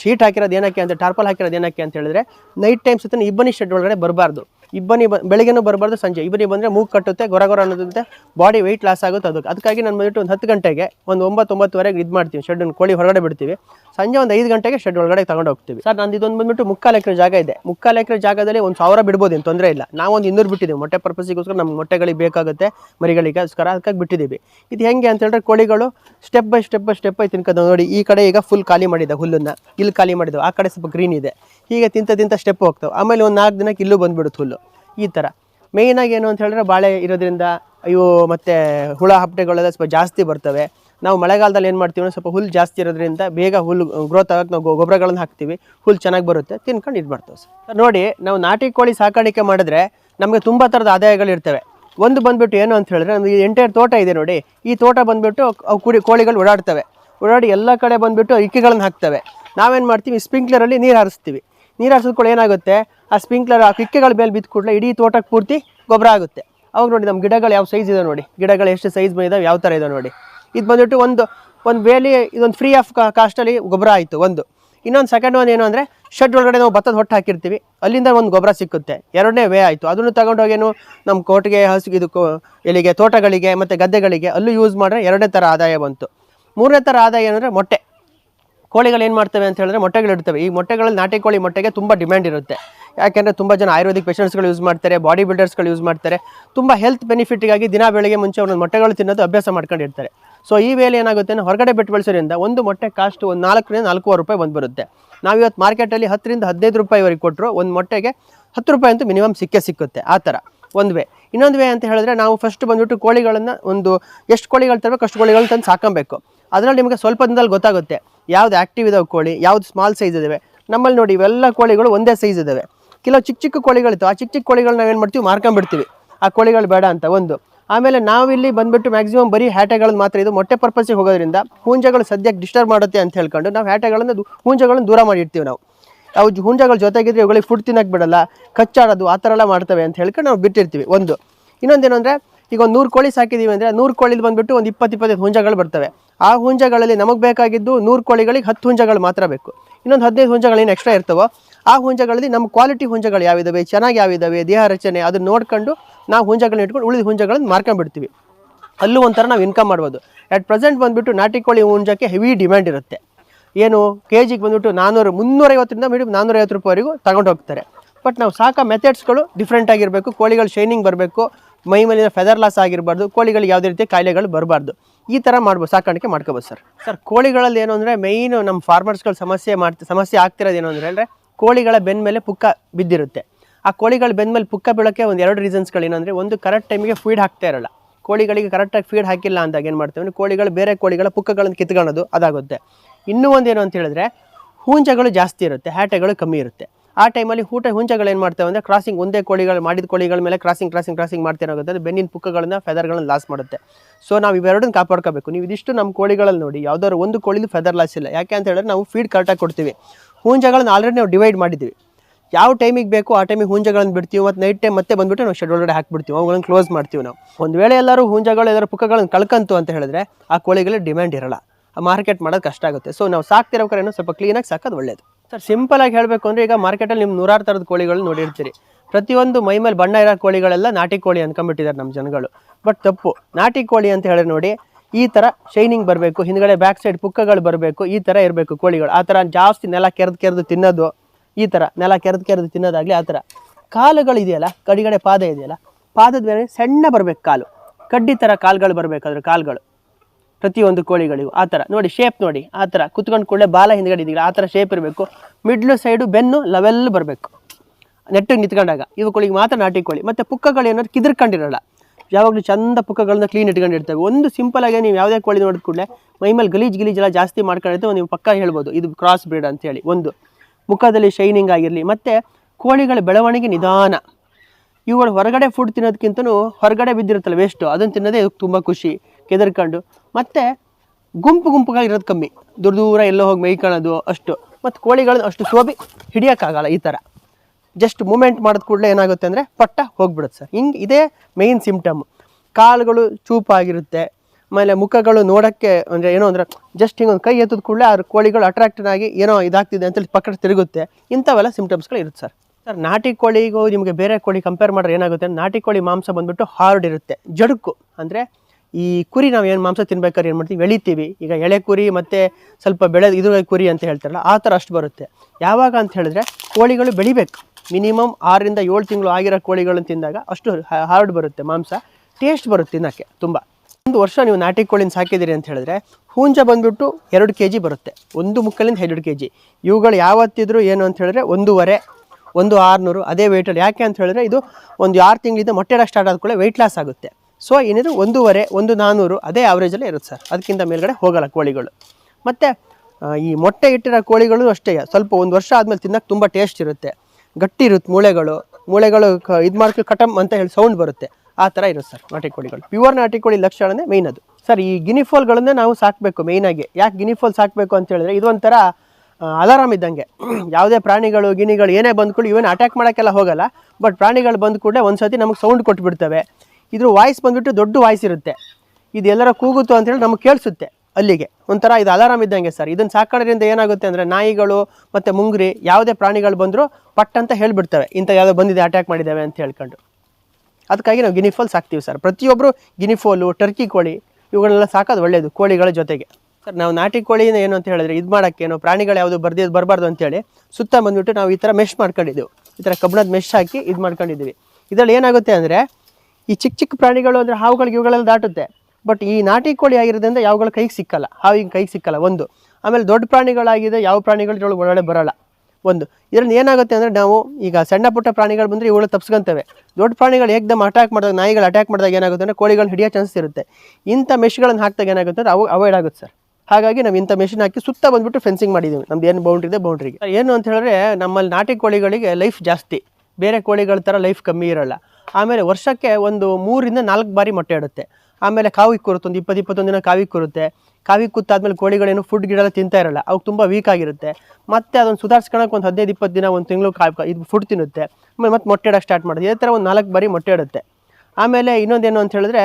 ಶೀಟ್ ಹಾಕಿರೋದು ಏನಕ್ಕೆ ಅಂತ ಟಾರ್ಪಲ್ ಹಾಕಿರೋದು ಏನಕ್ಕೆ ಅಂತ ಹೇಳಿದ್ರೆ ನೈಟ್ ಟೈಮ್ ಸುತ್ತ ಇಬ್ಬನಿ ಶೆಡ್ ಒಳಗಡೆ ಬರಬಾರ್ದು. ಇಬ್ಬನಿ ಬ ಬೆಳಗ್ಗೆನೂ ಬರಬಾರ್ದು, ಸಂಜೆ. ಇಬ್ಬನಿ ಬಂದರೆ ಮೂಗು ಕಟ್ಟುತ್ತೆ, ಗೊರ ಗೊರ ಅನ್ನೋದಂತೆ ಬಾಡಿ ವೆಯ್ಟ್ ಲಾಸ್ ಆಗುತ್ತೆ ಅದಕ್ಕೆ ಅದಕ್ಕಾಗಿ ನಾನು ಬಂದ್ಬಿಟ್ಟು ಒಂದು ಹತ್ತು ಗಂಟೆಗೆ ಒಂದು ಒಂಬತ್ತು ಒಂಬತ್ತುವರೆಗೆ ಇದು ಮಾಡ್ತೀವಿ ಶೆಡ್ಡನ್ನು ಕೋಳಿ ಹೊರಗಡೆ ಬಿಡ್ತೀವಿ. ಸಂಜೆ ಒಂದು ಐದು ಗಂಟೆಗೆ ಶೆಡ್ ಒಳಗಡೆ ತಗೊಂಡು ಹೋಗ್ತೀವಿ. ಸರ್, ನಂದು ಇದೊಂದು ಬಂದ್ಬಿಟ್ಟು ಮುಕ್ಕಾಲು ಎಕರೆ ಜಾಗ ಇದೆ. ಮುಕ್ಕಾಲು ಎಕರೆ ಜಾಗದಲ್ಲಿ ಒಂದು ಸಾವಿರ ಬಿಡ್ಬೋದು, ಏನು ತೊಂದರೆ ಇಲ್ಲ. ನಾವೊಂದು ಇನ್ನೂರು ಬಿಟ್ಟಿದ್ದೀವಿ ಮೊಟ್ಟೆ ಪರ್ಪಸ್ಗೋಸ್ಕರ ನಮ್ಮ ಮೊಟ್ಟೆಗಳಿಗೆ ಬೇಕಾಗುತ್ತೆ, ಮರಿಗಳಿಗೋಸ್ಕರ. ಅದಕ್ಕಾಗಿ ಬಿಟ್ಟಿದ್ದೀವಿ ಇದು ಹೆಂಗೆ ಅಂತ ಹೇಳಿದ್ರೆ ಕೋಳಿಗಳು step by step by step by ತಿನ್ಕೋದು ನೋಡಿ, ಈ ಕಡೆ ಈಗ ಫುಲ್ ಖಾಲಿ ಮಾಡಿದೆ ಹುಲ್ಲನ್ನು. ಇಲ್ಲಿ ಖಾಲಿ ಮಾಡಿದ್ದು ಆ ಕಡೆ ಸ್ವಲ್ಪ ಗ್ರೀನ್ ಇದೆ. ಹೀಗೆ ತಿಂತ ತಿಂತ ಸ್ಟೆಪ್ ಹೋಗ್ತಾವೆ. ಆಮೇಲೆ ಒಂದು ನಾಲ್ಕು ದಿನಕ್ಕೆ ಇಲ್ಲೂ ಬಂದ್ಬಿಡುತ್ತೆ ಹುಲ್ಲು. ಈ ಥರ ಮೇಯ್ನಾಗಿ ಏನು ಅಂತ ಹೇಳಿದ್ರೆ ಬಾಳೆ ಇರೋದ್ರಿಂದ ಇವು ಮತ್ತು ಹುಳ ಹಪ್ಪಟೆಗಳೆಲ್ಲ ಸ್ವಲ್ಪ ಜಾಸ್ತಿ ಬರ್ತವೆ. ನಾವು ಮಳೆಗಾಲದಲ್ಲಿ ಏನು ಮಾಡ್ತೀವಿ ಸ್ವಲ್ಪ ಹುಲ್ಲು ಜಾಸ್ತಿ ಇರೋದ್ರಿಂದ ಬೇಗ ಹುಲ್ಲು ಗ್ರೋತ್ ಆಗೋಕ್ಕೆ ನಾವು ಗೊಬ್ಬರಗಳನ್ನ ಹಾಕ್ತೀವಿ. ಹುಲ್ಲು ಚೆನ್ನಾಗಿ ಬರುತ್ತೆ, ತಿನ್ಕೊಂಡು ಇದು ಮಾಡ್ತೇವೆ ಸರ್. ನೋಡಿ, ನಾವು ನಾಟಿ ಕೋಳಿ ಸಾಕಾಣಿಕೆ ಮಾಡಿದ್ರೆ ನಮಗೆ ತುಂಬ ಥರದ ಆದಾಯಗಳಿರ್ತವೆ ಒಂದು ಬಂದ್ಬಿಟ್ಟು ಏನು ಅಂತ ಹೇಳಿದ್ರೆ ನಮಗೆ ಎಂಟೈರ್ ತೋಟ ಇದೆ ನೋಡಿ. ಈ ತೋಟ ಬಂದುಬಿಟ್ಟು ಅವು ಕುಡಿ ಕೋಳಿಗಳು ಓಡಾಡ್ತವೆ. ಓಡಾಡಿ ಎಲ್ಲ ಕಡೆ ಬಂದ್ಬಿಟ್ಟು ಇಕ್ಕೆಗಳನ್ನು ಹಾಕ್ತವೆ. ನಾವೇನು ಮಾಡ್ತೀವಿ ಸ್ಪ್ರಿಂಕ್ಲರಲ್ಲಿ ನೀರು ಹಾರಿಸ್ತೀವಿ. ನೀರು ಹಾರಿಸಿದ ಕೂಡ ಏನಾಗುತ್ತೆ? ಆ ಸ್ಪ್ರಿಂಕ್ಲರ್ ಆ ಕಿಕ್ಕೆಗಳ ಮೇಲೆ ಬಿದ್ದ ಕೂಡಲೇ ಇಡೀ ತೋಟಕ್ಕೆ ಪೂರ್ತಿ ಗೊಬ್ಬರ ಆಗುತ್ತೆ. ಅವಾಗ ನೋಡಿ ನಮ್ಮ ಗಿಡಗಳು ಯಾವ ಸೈಜ್ ಇದೆ ನೋಡಿ. ಗಿಡಗಳು ಎಷ್ಟು ಸೈಜ್ ಬಂದಿದ್ದಾವೆ ಯಾವ ಥರ ಇದೆ ನೋಡಿ. ಇದು ಬಂದುಬಿಟ್ಟು ಒಂದು ಒಂದು ವೇಲಿ ಇದೊಂದು ಫ್ರೀ ಆಫ್ ಕಾಸ್ಟಲ್ಲಿ ಗೊಬ್ಬರ ಆಯಿತು, ಒಂದು. ಇನ್ನೊಂದು ಸೆಕೆಂಡ್ ಒಂದು ಏನು ಅಂದರೆ ಶೆಡ್ ಒಳಗಡೆ ನಾವು ಭತ್ತದ ಹೊಟ್ಟು ಹಾಕಿರ್ತೀವಿ. ಅಲ್ಲಿಂದ ಒಂದು ಗೊಬ್ಬರ ಸಿಕ್ಕುತ್ತೆ. ಎರಡನೇ ವೇ ಆಯಿತು. ಅದನ್ನು ತಗೊಂಡೋಗೇನು ನಮ್ಮ ಕೋಟೆಗೆ ಹಸು, ಇದು ಎಲ್ಲಿಗೆ ತೋಟಗಳಿಗೆ ಮತ್ತು ಗದ್ದೆಗಳಿಗೆ, ಅಲ್ಲೂ ಯೂಸ್ ಮಾಡಿದ್ರೆ ಎರಡನೇ ಥರ ಆದಾಯ ಬಂತು. ಮೂರನೇ ಥರ ಆದಾಯ ಏನಂದರೆ ಮೊಟ್ಟೆ. ಕೋಳಿಗಳು ಏನು ಮಾಡ್ತವೆ ಅಂತ ಹೇಳಿದ್ರೆ ಮೊಟ್ಟೆಗಳು ಇಡ್ತವೆ. ಈ ಮೊಟ್ಟೆಗಳಲ್ಲಿ ನಾಟಿ ಕೋಳಿ ಮೊಟ್ಟೆಗೆ ತುಂಬ ಡಿಮ್ಯಾಂಡ್ ಇರುತ್ತೆ. ಯಾಕೆಂದರೆ ತುಂಬ ಜನ ಆಯುರ್ವೇದಿಕ್ ಪೇಷಂಟ್ಸ್ಗಳು ಯೂಸ್ ಮಾಡ್ತಾರೆ ಬಾಡಿ ಬಿಲ್ಡರ್ಸ್ಗಳು ಯೂಸ್ ಮಾಡ್ತಾರೆ. ತುಂಬ ಹೆಲ್ತ್ ಬೆನಿಫಿಟ್ಗಾಗಿ ದಿನ ಬೆಳಗ್ಗೆ ಮುಂಚೆ ಒಂದೊಂದು ಮೊಟ್ಟೆಗಳು ತಿನ್ನೋದು ಅಭ್ಯಾಸ ಮಾಡ್ಕೊಂಡಿರ್ತಾರೆ. ಸೊ ಈ ವೇಳೆ ಏನಾಗುತ್ತೆ ಹೊರಗಡೆ ಬಿಟ್ಟು ಬೆಳೆಸೋದ್ರಿಂದ ಒಂದು ಮೊಟ್ಟೆ ಕಾಸ್ಟ್ ಒಂದು ನಾಲ್ಕರಿಂದ ನಾಲ್ಕೂವರೆ ರೂಪಾಯಿ ಬಂದುಬರುತ್ತೆ ನಾವು ಇವತ್ತು ಮಾರ್ಕೆಟಲ್ಲಿ ಹತ್ತರಿಂದ ಹದಿನೈದು ರೂಪಾಯಿವರೆಗೆ ಕೊಟ್ಟರು ಒಂದು ಮೊಟ್ಟೆಗೆ ಹತ್ತು ರೂಪಾಯಿ ಅಂತೂ ಮಿನಿಮಮ್ ಸಿಕ್ಕೇ ಸಿಕ್ಕುತ್ತೆ. ಆ ಥರ. ಒಂದು ವೇ ಇನ್ನೊಂದು ವೇ ಅಂತ ಹೇಳಿದ್ರೆ ನಾವು ಫಸ್ಟ್ ಬಂದುಬಿಟ್ಟು ಕೋಳಿಗಳನ್ನು ಒಂದು ಎಷ್ಟು ಕೋಳಿಗಳು ತರಬೇಕು ಅಷ್ಟು ಕೋಳಿಗಳನ್ನ ತಂದು ಸಾಕೊಬೇಕು. ಅದರಲ್ಲಿ ನಿಮಗೆ ಸ್ವಲ್ಪ ದಿನದಲ್ಲಿ ಗೊತ್ತಾಗುತ್ತೆ. ಯಾವ್ದು ಆ್ಯಕ್ಟಿವ್ ಇದಾವೆ ಕೋಳಿ, ಯಾವ್ದು ಸ್ಮಾಲ್ ಸೈಜ್ ಇದಾವೆ, ನಮ್ಮಲ್ಲಿ ನೋಡಿ ಇವೆಲ್ಲ ಕೋಳಿಗಳು ಒಂದೇ ಸೈಜ್ ಇದಾವೆ. ಕೆಲವು ಚಿಕ್ಕ ಚಿಕ್ಕ ಕೋಳಿಗಳಿತ್ತು, ಆ ಚಿಕ್ಕ ಚಿಕ್ಕ ಕೋಳಿಗಳು ನಾವೇನು ಮಾಡ್ತೀವಿ, ಮಾರ್ಕೊಂಡ್ಬಿಡ್ತೀವಿ. ಆ ಕೋಳಿಗಳು ಬೇಡ ಅಂತ ಒಂದು. ಆಮೇಲೆ ನಾವಿಲ್ಲಿ ಬಂದುಬಿಟ್ಟು ಮ್ಯಾಕ್ಸಿಮಮ್ ಬರೀ ಹ್ಯಾಟೆಗಳನ್ನ ಮಾತ್ರ ಇದು ಮೊಟ್ಟೆ ಪರ್ಪಸ್ಸಿಗೆ ಹೋಗೋದ್ರಿಂದ ಹುಂಜಗಳು ಸದ್ಯಕ್ಕೆ ಡಿಸ್ಟರ್ಬ್ ಮಾಡುತ್ತೆ ಅಂತ ಹೇಳ್ಕೊಂಡು ನಾವು ಹ್ಯಾಟೆಗಳನ್ನು ಹೂಂಜಗಳನ್ನು ದೂರ ಮಾಡಿರ್ತೀವಿ ನಾವು. ಅವು ಹುಂಜಗಳ ಜೊತೆಗಿದ್ರೆ ಇವುಗಳಿಗೆ ಫುಡ್ ತಿನ್ನಕ್ಕೆ ಬಿಡಲ್ಲ, ಕಚ್ಚಾಡೋದು, ಆ ಥರ ಎಲ್ಲ ಮಾಡ್ತವೆ ಅಂತ ಹೇಳ್ಕೊಂಡು ನಾವು ಬಿಟ್ಟಿರ್ತೀವಿ, ಒಂದು. ಇನ್ನೊಂದೇನು ಅಂದರೆ ಈಗ ಒಂದು ನೂರು ಕೋಳಿ ಸಾಕಿದ್ದೀವಿ ಅಂದರೆ, ನೂರು ಕೋಳಿಲಿ ಬಂದುಬಿಟ್ಟು ಒಂದು ಇಪ್ಪತ್ತು, ಇಪ್ಪತ್ತೈದು ಹುಂಜಗಳು ಬರ್ತವೆ. ಆ ಹುಂಜಗಳಲ್ಲಿ ನಮಗೆ ಬೇಕಾಗಿದ್ದು ನೂರು ಕೋಳಿಗಳಿಗೆ ಹತ್ತು ಹುಂಜಗಳು ಮಾತ್ರ ಬೇಕು. ಇನ್ನೊಂದು ಹದಿನೈದು ಹುಂಜಗಳು ಏನು ಎಕ್ಸ್ಟ್ರಾ ಇರ್ತವೋ ಆ ಹುಂಜಗಳಲ್ಲಿ ನಮ್ಮ ಕ್ವಾಲಿಟಿ ಹುಂಜಗಳು ಯಾವಿದಾವೆ, ಚೆನ್ನಾಗಿ ಯಾವಿದಾವೆ, ದೇಹ ರಚನೆ ಅದನ್ನು ನೋಡ್ಕೊಂಡು ನಾವು ಹುಂಜಗಳನ್ನ ಇಟ್ಕೊಂಡು ಉಳಿದ ಹುಂಜಗಳನ್ನು ಮಾರ್ಕೊಂಡ್ಬಿಡ್ತೀವಿ ಅಲ್ಲೂ ಒಂಥರ ನಾವು ಇನ್ಕಮ್ ಮಾಡ್ಬೋದು. ಅಟ್ ಪ್ರೆಸೆಂಟ್ ಬಂದುಬಿಟ್ಟು ನಾಟಿ ಕೋಳಿ ಹುಂಜಕ್ಕೆ ಹೆವಿ ಡಿಮ್ಯಾಂಡ್ ಇರುತ್ತೆ. ಏನು ಕೆ ಜಿಗೆ ಬಂದ್ಬಿಟ್ಟು ನಾನ್ನೂರು ಮುನ್ನೂರೈವತ್ತರಿಂದ ಮೀಡಿಯಮ್ ನಾನ್ನೂರೈವತ್ತು ರೂಪಾಯಿವರೆಗೂ ತಗೊಂಡು ಹೋಗ್ತಾರೆ. ಬಟ್ ನಾವು ಸಾಕೋ ಮೆಥಡ್ಸ್ಗಳು ಡಿಫ್ರೆಂಟ್ ಆಗಿರಬೇಕು, ಕೋಳಿಗಳು ಶೈನಿಂಗ್ ಬರಬೇಕು, ಮೈ ಮೇಲಿನ ಫೆದರ್ ಲಾಸ್ ಆಗಿರಬಾರ್ದು ಕೋಳಿಗಳಿಗೆ ಯಾವುದೇ ರೀತಿಯ ಕಾಯಿಲೆಗಳು ಬರಬಾರ್ದು. ಈ ಥರ ಮಾಡ್ಬೋದು ಸಾಕಾಣಿಕೆ ಮಾಡ್ಕೋಬೋದು ಸರ್. ಸರ್, ಕೋಳಿಗಳಲ್ಲಿ ಏನು ಅಂದರೆ ಮೇಯ್ನು ನಮ್ಮ ಫಾರ್ಮರ್ಸ್ಗಳು ಸಮಸ್ಯೆ ಮಾಡ್ತ, ಸಮಸ್ಯೆ ಆಗ್ತಿರೋದು ಏನು ಅಂದರೆ ಅಂದರೆ ಕೋಳಿಗಳ ಬೆನ್ನ ಮೇಲೆ ಪುಕ್ಕ ಬಿದ್ದಿರುತ್ತೆ. ಆ ಕೋಳಿಗಳ ಬೆನ್ನ ಮೇಲೆ ಪುಕ್ಕ ಬೀಳೋಕ್ಕೆ ಒಂದು ಎರಡು ರೀಸನ್ಸ್ಗಳು ಏನಂದರೆ ಒಂದು ಕರೆಕ್ಟ್ ಟೈಮಿಗೆ ಫೀಡ್ ಹಾಕ್ತಾ ಇರಲ್ಲ. ಕೋಳಿಗಳಿಗೆ ಕರೆಕ್ಟಾಗಿ ಫೀಡ್ ಹಾಕಿಲ್ಲ ಅಂದಾಗ ಏನು ಮಾಡ್ತೇವೆ ಅಂದ್ರೆ ಕೋಳಿಗಳು ಬೇರೆ ಕೋಳಿಗಳ ಪುಕ್ಕಗಳನ್ನು ಕಿತ್ಕೊಳ್ಳೋದು ಅದಾಗುತ್ತೆ. ಇನ್ನೂ ಒಂದೇನು ಅಂತ ಹೇಳಿದ್ರೆ ಹೂಂಜಗಳು ಜಾಸ್ತಿ ಇರುತ್ತೆ, ಹ್ಯಾಟೆಗಳು ಕಮ್ಮಿ ಇರುತ್ತೆ. ಆ ಟೈಮಲ್ಲಿ ಊಟ ಹುಂಜಗಳು ಏನು ಮಾಡ್ತೇವೆ ಅಂದರೆ ಕ್ರಾಸಿಂಗ್ ಒಂದೇ ಕೋಳಿಗಳು ಮಾಡಿದ ಕೋಳಿಗಳ ಮೇಲೆ ಕ್ರಾಸಿಂಗ್ ಕ್ರಾಸಿಂಗ್ ಕ್ರಾಸಿಂಗ್ ಮಾಡ್ತೇನಾಗುತ್ತೆ ಅದು ಬೆನ್ನಿನ ಪುಕ್ಕಗಳನ್ನ ಫೆದರ್ಗಳನ್ನ ಲಾಸ್ ಮಾಡುತ್ತೆ. ಸೊ ನಾವು ಇವೆರಡನ್ನ ಕಾಪಾಡ್ಕೋಬೇಕು. ನೀವು ಇದಿಷ್ಟು ನಮ್ಮ ಕೋಳಿಗಳಲ್ಲಿ ನೋಡಿ, ಯಾವ್ದಾದ್ರು ಒಂದು ಕೋಳಿದು ಫೆದರ್ ಲಾಸ್ ಇಲ್ಲ. ಯಾಕೆ ಅಂತ ಹೇಳಿದ್ರೆ ನಾವು ಫೀಡ್ ಕರೆಕ್ಟಾಗಿ ಕೊಡ್ತೀವಿ. ಹುಂಜಗಳನ್ನ ಆಲ್ರೆಡಿ ನಾವು ಡಿವೈಡ್ ಮಾಡಿದ್ದೀವಿ ಯಾವ ಟೈಮಿಗೆ ಬೇಕು ಆ ಟೈಮಿಗೆ ಹುಂಜಗಳನ್ನು ಬಿಡ್ತೀವಿ. ಮತ್ತು ನೈಟ್ ಟೈಮ್ ಮತ್ತೆ ಬಂದ್ಬಿಟ್ಟು ನಾವು ಶೆಡ್ ಒಳಗಡೆ ಹಾಕ್ಬಿಡ್ತೀವಿ. ಅವುಗಳನ್ನು ಕ್ಲೋಸ್ ಮಾಡ್ತೀವಿ ನಾವು. ಒಂದು ವೇಳೆ ಎಲ್ಲರೂ ಹುಂಜಗಳು ಎಲ್ಲರೂ ಪುಕ್ಕಗಳನ್ನು ಕಳ್ಕಂತು ಅಂತ ಹೇಳಿದ್ರೆ ಆ ಕೋಳಿಗಳಿಗೆ ಡಿಮ್ಯಾಂಡ್ ಇರಲ್ಲ. ಮಾರ್ಕೆಟ್ ಮಾಡೋದು ಕಷ್ಟ ಆಗುತ್ತೆ. ಸೊ ನಾವು ಸಾಕ್ತಿರೋ ಏನೋ ಸ್ವಲ್ಪ ಕ್ಲೀನಾಗಿ ಸಾಕೋದು ಒಳ್ಳೇದು. ಸರ್ ಸಿಂಪಲ್ ಆಗಿ ಹೇಳಬೇಕು ಅಂದರೆ ಈಗ ಮಾರ್ಕೆಟಲ್ಲಿ ನಿಮ್ಮ ನೂರಾರು ಥರದ ಕೋಳಿಗಳು ನೋಡಿರ್ತೀರಿ. ಪ್ರತಿಯೊಂದು ಮೈ ಮೇಲೆ ಬಣ್ಣ ಇರೋ ಕೋಳಿಗಳೆಲ್ಲ ನಾಟಿ ಕೋಳಿ ಅನ್ಕೊಂಡ್ಬಿಟ್ಟಿದ್ದಾರೆ ನಮ್ಮ ಜನಗಳು. ಬಟ್ ತಪ್ಪು. ನಾಟಿ ಕೋಳಿ ಅಂತ ಹೇಳಿ ನೋಡಿ, ಈ ಥರ ಶೈನಿಂಗ್ ಬರಬೇಕು, ಹಿಂದ್ಗಡೆ ಬ್ಯಾಕ್ ಸೈಡ್ ಪುಕ್ಕಗಳು ಬರಬೇಕು, ಈ ಥರ ಇರಬೇಕು ಕೋಳಿಗಳು. ಆ ಥರ ಜಾಸ್ತಿ ನೆಲ ಕೆರೆದು ಕೆರೆದು ತಿನ್ನೋದು, ಈ ಥರ ನೆಲ ಕೆರೆದು ಕೆರೆದು ತಿನ್ನೋದಾಗಲಿ ಆ ಥರ ಕಾಲುಗಳು ಇದೆಯಲ್ಲ, ಕಡಿಗಡೆ ಪಾದ ಇದೆಯಲ್ಲ, ಪಾದದ ಮೇಲೆ ಸಣ್ಣ ಬರಬೇಕು ಕಾಲು. ಕಡ್ಡಿ ಥರ ಕಾಲುಗಳು ಬರಬೇಕಾದ್ರೆ ಕಾಲುಗಳು. ಪ್ರತಿಯೊಂದು ಕೋಳಿಗಳಿಗೂ. ಆ ಥರ. ನೋಡಿ ಶೇಪ್ ನೋಡಿ. ಆ ಥರ. ಕುತ್ಕೊಂಡು ಕೂಡಲೇ ಬಾಲ ಹಿಂದ್ಗಡೆ ಇದೆಯಲ್ಲ ಆ ಥರ ಶೇಪ್ ಇರಬೇಕು. ಮಿಡ್ಲು ಸೈಡು ಬೆನ್ನು ಲೆವೆಲ್ ಬರಬೇಕು. ನೆಟ್ಟಿಗೆ ನಿಂತ್ಕೊಂಡಾಗ. ಕೋಳಿಗೆ ಮಾತ್ರ ನಾಟಿ ಕೋಳಿ. ಮತ್ತು ಪುಕ್ಕಗಳು ಏನಾದ್ರು ಕಿದಿರ್ಕೊಂಡಿರೋಲ್ಲ. ಯಾವಾಗಲೂ ಚಂದ ಪುಕ್ಕಗಳನ್ನ ಕ್ಲೀನ್ ಇಟ್ಕೊಂಡಿರ್ತವೆ ಒಂದು ಸಿಂಪಲ್ ಆಗಿ ನೀವು ಯಾವುದೇ ಕೋಳಿ ನೋಡಿದ ಕೂಡಲೇ ಮೈಮೇಲೆ ಗಲೀಜ್ ಗಲೀಜೆಲ್ಲ ಜಾಸ್ತಿ ಮಾಡ್ಕೊಂಡಿರ್ತೇವೆ ನೀವು ಪಕ್ಕ ಹೇಳ್ಬೋದು. ಇದು ಕ್ರಾಸ್ ಬ್ರೀಡ್ ಅಂತೇಳಿ ಒಂದು. ಮುಖದಲ್ಲಿ ಶೈನಿಂಗ್ ಆಗಿರಲಿ. ಮತ್ತು ಕೋಳಿಗಳ ಬೆಳವಣಿಗೆ ನಿಧಾನ. ಇವುಗಳು ಹೊರಗಡೆ ಫುಡ್ ತಿನ್ನೋದಕ್ಕಿಂತಲೂ ಹೊರಗಡೆ ಬಿದ್ದಿರುತ್ತಲ್ಲ ವೇಸ್ಟು ಅದನ್ನು ತಿನ್ನೋದೇ ತುಂಬ ಖುಷಿ. ಕೆದರ್ಕೊಂಡು. ಮತ್ತು ಗುಂಪು ಗುಂಪುಗಳು ಇರೋದು ಕಮ್ಮಿ. ದೂರ ದೂರ ಎಲ್ಲೋ ಹೋಗಿ ಮೇಯ್ಕೊಳ್ಳೋದು ಅಷ್ಟು. ಮತ್ತು ಕೋಳಿಗಳನ್ನ ಅಷ್ಟು ಸೋಬಿ ಹಿಡಿಯೋಕ್ಕಾಗಲ್ಲ ಈ ಥರ ಜಸ್ಟ್ ಮೂಮೆಂಟ್ ಮಾಡಿದ ಕೂಡಲೇ ಏನಾಗುತ್ತೆ ಅಂದರೆ ಪಟ್ಟ ಹೋಗ್ಬಿಡುತ್ತೆ ಸರ್ ಹಿಂಗೆ ಇದೇ ಮೇಯ್ನ್ ಸಿಮ್ಟಮ್ ಕಾಲುಗಳು ಚೂಪಾಗಿರುತ್ತೆ ಆಮೇಲೆ ಮುಖಗಳು ನೋಡೋಕ್ಕೆ ಅಂದರೆ ಏನೋ ಅಂದರೆ ಜಸ್ಟ್ ಹಿಂಗೆ ಒಂದು ಕೈ ಎತ್ತದ ಕೂಡಲೇ ಆ ಕೋಳಿಗಳು ಅಟ್ರಾಕ್ಟೆಡ್ ಆಗಿ ಏನೋ ಇದಾಗ್ತಿದೆ ಅಂತೇಳಿ ಪಕ್ಕ ತಿರುಗುತ್ತೆ. ಇಂಥವೆಲ್ಲ ಸಿಮ್ಟಮ್ಸ್ಗಳು ಇರುತ್ತೆ ಸರ್ ಸರ್ ನಾಟಿ ಕೋಳಿಗೂ ನಿಮಗೆ ಬೇರೆ ಕೋಳಿ ಕಂಪೇರ್ ಮಾಡಿದ್ರೆ ಏನಾಗುತ್ತೆ? ನಾಟಿ ಕೋಳಿ ಮಾಂಸ ಬಂದ್ಬಿಟ್ಟು ಹಾರ್ಡ್ ಇರುತ್ತೆ. ಜಡುಕು ಅಂದರೆ ಈ ಕುರಿ ನಾವು ಏನು ಮಾಂಸ ತಿನ್ಬೇಕಾದ್ರೆ ಏನು ಮಾಡ್ತೀವಿ, ಎಳಿತೀವಿ. ಈಗ ಎಳೆ ಕುರಿ ಮತ್ತು ಸ್ವಲ್ಪ ಬೆಳೆ ಇದು ಕುರಿ ಅಂತ ಹೇಳ್ತಾರಲ್ಲ, ಆ ಥರ ಅಷ್ಟು ಬರುತ್ತೆ. ಯಾವಾಗ ಅಂತ ಹೇಳಿದ್ರೆ ಕೋಳಿಗಳು ಬೆಳಿಬೇಕು. ಮಿನಿಮಮ್ ಆರರಿಂದ ಏಳು ತಿಂಗಳು ಆಗಿರೋ ಕೋಳಿಗಳನ್ನು ತಿಂದಾಗ ಅಷ್ಟು ಹಾರ್ಡ್ ಬರುತ್ತೆ ಮಾಂಸ, ಟೇಸ್ಟ್ ಬರುತ್ತೆ ತಿನ್ನೋಕ್ಕೆ ತುಂಬ. ಒಂದು ವರ್ಷ ನೀವು ನಾಟಿ ಕೋಳಿನ ಸಾಕಿದ್ದೀರಿ ಅಂತ ಹೇಳಿದ್ರೆ ಹೂಂಜ ಬಂದ್ಬಿಟ್ಟು ಎರಡು ಕೆ ಜಿ ಬರುತ್ತೆ. ಒಂದು ಮುಕ್ಕಲಿಂದ ಎರಡು ಕೆ ಜಿ ಇವುಗಳು ಯಾವತ್ತಿದ್ರು ಏನು ಅಂತ ಹೇಳಿದ್ರೆ ಒಂದೂವರೆ, ಒಂದು ಆರುನೂರು, ಅದೇ ವೆಯ್ಟಲ್ಲಿ ಯಾಕೆ ಅಂತ ಹೇಳಿದ್ರೆ ಇದು ಒಂದು ಆರು ತಿಂಗಳಿಂದ ಮೊಟ್ಟೆ ಇಡೋಕೆ ಸ್ಟಾರ್ಟ್ ಆದ ಕೂಡ ವೆಯ್ಟ್ ಲಾಸ್ ಆಗುತ್ತೆ. ಸೊ ಏನಿದ್ರು ಒಂದೂವರೆ, ಒಂದು ನಾನ್ನೂರು ಅದೇ ಆವ್ರೇಜಲ್ಲೇ ಇರುತ್ತೆ ಸರ್ ಅದಕ್ಕಿಂತ ಮೇಲ್ಗಡೆ ಹೋಗೋಲ್ಲ ಕೋಳಿಗಳು. ಮತ್ತು ಈ ಮೊಟ್ಟೆ ಇಟ್ಟಿರೋ ಕೋಳಿಗಳು ಅಷ್ಟೇ, ಸ್ವಲ್ಪ ಒಂದು ವರ್ಷ ಆದಮೇಲೆ ತಿನ್ನೋಕೆ ತುಂಬ ಟೇಸ್ಟ್ ಇರುತ್ತೆ. ಗಟ್ಟಿ ಇರುತ್ತೆ ಮೂಳೆಗಳು. ಮೂಳೆಗಳು ಕ, ಇದು ಮಾಡ್ಕೆ ಕಟಮ್ ಅಂತ ಹೇಳಿ ಸೌಂಡ್ ಬರುತ್ತೆ. ಆ ಥರ ಇರುತ್ತೆ ಸರ್ ನಾಟಿ ಕೋಳಿಗಳು. ಪ್ಯೂರ್ ನಾಟಿ ಕೋಳಿ ಲಕ್ಷಣನೇ ಮೇಯ್ನ್ ಅದು. ಸರ್ ಈ ಗಿನಿಫೋಲ್ಗಳನ್ನೇ ನಾವು ಸಾಕಬೇಕು ಮೇಯ್ನಾಗಿ ಯಾಕೆ ಗಿನಿಫೋಲ್ ಸಾಕಬೇಕು ಅಂತ ಹೇಳಿದ್ರೆ ಇದೊಂಥರ ಅಲಾರಾಮ್ ಇದ್ದಂಗೆ. ಯಾವುದೇ ಪ್ರಾಣಿಗಳು ಗಿನಿಗಳು ಏನೇ ಬಂದ್ಕೊಂಡು ಇವೇನು ಅಟ್ಯಾಕ್ ಮಾಡೋಕ್ಕೆಲ್ಲ ಹೋಗಲ್ಲ. ಬಟ್ ಪ್ರಾಣಿಗಳು ಬಂದ ಕೂಡಲೇ ಒಂದು ಸತಿ ನಮಗೆ ಸೌಂಡ್ ಕೊಟ್ಬಿಡ್ತವೆ. ಇದ್ರ ವಾಯ್ಸ್ ಬಂದ್ಬಿಟ್ಟು ದೊಡ್ಡ ವಾಯ್ಸ್ ಇರುತ್ತೆ. ಇದು ಎಲ್ಲರ ಕೂಗುತ್ತು ಅಂತೇಳಿ ನಮ್ಗೆ ಕೇಳಿಸುತ್ತೆ ಅಲ್ಲಿಗೆ. ಒಂಥರ ಇದು ಅಲಾರಾಮ್ ಇದ್ದಂಗೆ ಸರ್. ಇದನ್ನು ಸಾಕೋದ್ರಿಂದ ಏನಾಗುತ್ತೆ ಅಂದರೆ ನಾಯಿಗಳು ಮತ್ತು ಮುಂಗ್ರಿ ಯಾವುದೇ ಪ್ರಾಣಿಗಳು ಬಂದರೂ ಪಟ್ ಅಂತ ಹೇಳಿಬಿಡ್ತವೆ. ಇಂಥ ಯಾವುದೋ ಬಂದಿದೆ ಅಟ್ಯಾಕ್ ಮಾಡಿದ್ದಾವೆ ಅಂತ ಹೇಳ್ಕೊಂಡು. ಅದಕ್ಕಾಗಿ ನಾವು ಗಿನಿಫಾಲ್ ಸಾಕ್ತೀವಿ ಸರ್. ಪ್ರತಿಯೊಬ್ಬರು ಗಿನಿಫೋಲು ಟರ್ಕಿ ಕೋಳಿ, ಇವುಗಳನ್ನೆಲ್ಲ ಸಾಕೋದು ಒಳ್ಳೆಯದು ಕೋಳಿಗಳ ಜೊತೆಗೆ. ಸರ್, ನಾವು ನಾಟಿ ಕೋಳಿನ ಏನು ಅಂತ ಹೇಳಿದ್ರೆ ಇದು ಮಾಡೋಕ್ಕೇನು, ಪ್ರಾಣಿಗಳು ಯಾವುದು ಬರ್ದಿದ್ದು ಬರಬಾರ್ದು ಅಂತೇಳಿ ಸುತ್ತ ಬಂದುಬಿಟ್ಟು ನಾವು ಈ ಥರ ಮೆಶ್ ಮಾಡ್ಕೊಂಡಿದ್ದೆವು ಈ ಥರ ಕಬ್ಬಣದ ಮೆಶ್ ಹಾಕಿ ಇದು ಮಾಡ್ಕೊಂಡಿದ್ದೀವಿ ಇದರಲ್ಲಿ ಏನಾಗುತ್ತೆ ಅಂದರೆ ಈ ಚಿಕ್ಕ ಚಿಕ್ಕ ಪ್ರಾಣಿಗಳು ಅಂದರೆ ಹಾವುಗಳಿಗೆ ಇವುಗಳೆಲ್ಲ ದಾಟುತ್ತೆ. ಬಟ್ ಈ ನಾಟಿ ಕೋಳಿ ಆಗಿರೋದ್ರಿಂದ ಯಾವುಗಳ ಕೈಗೆ ಸಿಕ್ಕಲ್ಲ. ಹಾವಿಗೆ ಕೈಗೆ ಸಿಕ್ಕಲ್ಲ. ಒಂದು, ಆಮೇಲೆ ದೊಡ್ಡ ಪ್ರಾಣಿಗಳಾಗಿದೆ, ಯಾವ ಪ್ರಾಣಿಗಳು ಇದ್ರೊಳಗೆ ಒಳಗಡೆ ಬರೋಲ್ಲ. ಒಂದು ಇದರಿಂದ ಏನಾಗುತ್ತೆ ಅಂದರೆ ನಾವು ಈಗ ಸಣ್ಣ ಪುಟ್ಟ ಪ್ರಾಣಿಗಳು ಬಂದರೆ ಇವುಗಳು ತಪ್ಸ್ಕೊಂತವೆ. ದೊಡ್ಡ ಪ್ರಾಣಿಗಳು ಏಕ್ದಮ್ ಅಟ್ಯಾಕ್ ಮಾಡಿದಾಗ, ನಾಯಿಗಳು ಅಟ್ಯಾಕ್ ಮಾಡಿದಾಗ ಏನಾಗುತ್ತೆ ಅಂದರೆ ಕೋಳಿಗಳು ಹಿಡಿಯೋ ಚಾನ್ಸ್ ಇರುತ್ತೆ. ಇಂಥ ಮೆಷ್ಗಳನ್ನು ಹಾಕಿದಾಗ ಏನಾಗುತ್ತೆ ಅಂದರೆ ಅವು ಅವಾಯ್ಡ್ ಆಗುತ್ತೆ ಸರ್. ಹಾಗಾಗಿ ನಾವು ಇಂಥ ಮೆಷಿನ್ ಹಾಕಿ ಸುತ್ತ ಬಂದುಬಿಟ್ಟು ಫೆನ್ಸಿಂಗ್ ಮಾಡಿದ್ದೀವಿ ನಮ್ದು ಏನು ಬೌಂಡ್ರಿ ಇದೆ ಬೌಂಡ್ರಿಗೆ ಏನು ಅಂತ ಹೇಳಿದ್ರೆ ನಮ್ಮಲ್ಲಿ ನಾಟಿ ಕೋಳಿಗಳಿಗೆ ಲೈಫ್ ಜಾಸ್ತಿ. ಬೇರೆ ಕೋಳಿಗಳ ಥರ ಲೈಫ್ ಕಮ್ಮಿ ಇರಲ್ಲ. ಆಮೇಲೆ ವರ್ಷಕ್ಕೆ ಒಂದು ಮೂರಿಂದ ನಾಲ್ಕು ಬಾರಿ ಮೊಟ್ಟೆ ಇಡುತ್ತೆ. ಆಮೇಲೆ ಕಾವಿಗೆ ಕೂರುತ್ತೆ, ಒಂದು ಇಪ್ಪತ್ತು, ಇಪ್ಪತ್ತೊಂದು ದಿನ ಕಾವಿಗೆ ಕೂರುತ್ತೆ. ಕಾವಿಗೆ ಕೂತಾದ್ಮೇಲೆ ಕೋಳಿಗಳೇನು ಫುಡ್ ಗಿಡಲ್ಲ ತಿಂತಾ ಇರಲ್ಲ ಅವು ತುಂಬ ವೀಕ್ ಆಗಿರುತ್ತೆ. ಮತ್ತೆ ಅದನ್ನು ಸುಧಾರಿಸ್ಕೊಳಕ್ಕೆ ಒಂದು ಹದಿನೈದು, ಇಪ್ಪತ್ತು ದಿನ, ಒಂದು ತಿಂಗಳು ಕಾ, ಇದು ಫುಡ್ ತಿನ್ನುತ್ತೆ. ಆಮೇಲೆ ಮತ್ತೆ ಮೊಟ್ಟೆ ಇಡೋಕೆ ಸ್ಟಾರ್ಟ್ ಮಾಡುತ್ತೆ ಇದೇ ಥರ ಒಂದು ನಾಲ್ಕು ಬಾರಿ ಮೊಟ್ಟೆ ಇಡುತ್ತೆ. ಆಮೇಲೆ ಇನ್ನೊಂದೇನು ಅಂತ ಹೇಳಿದ್ರೆ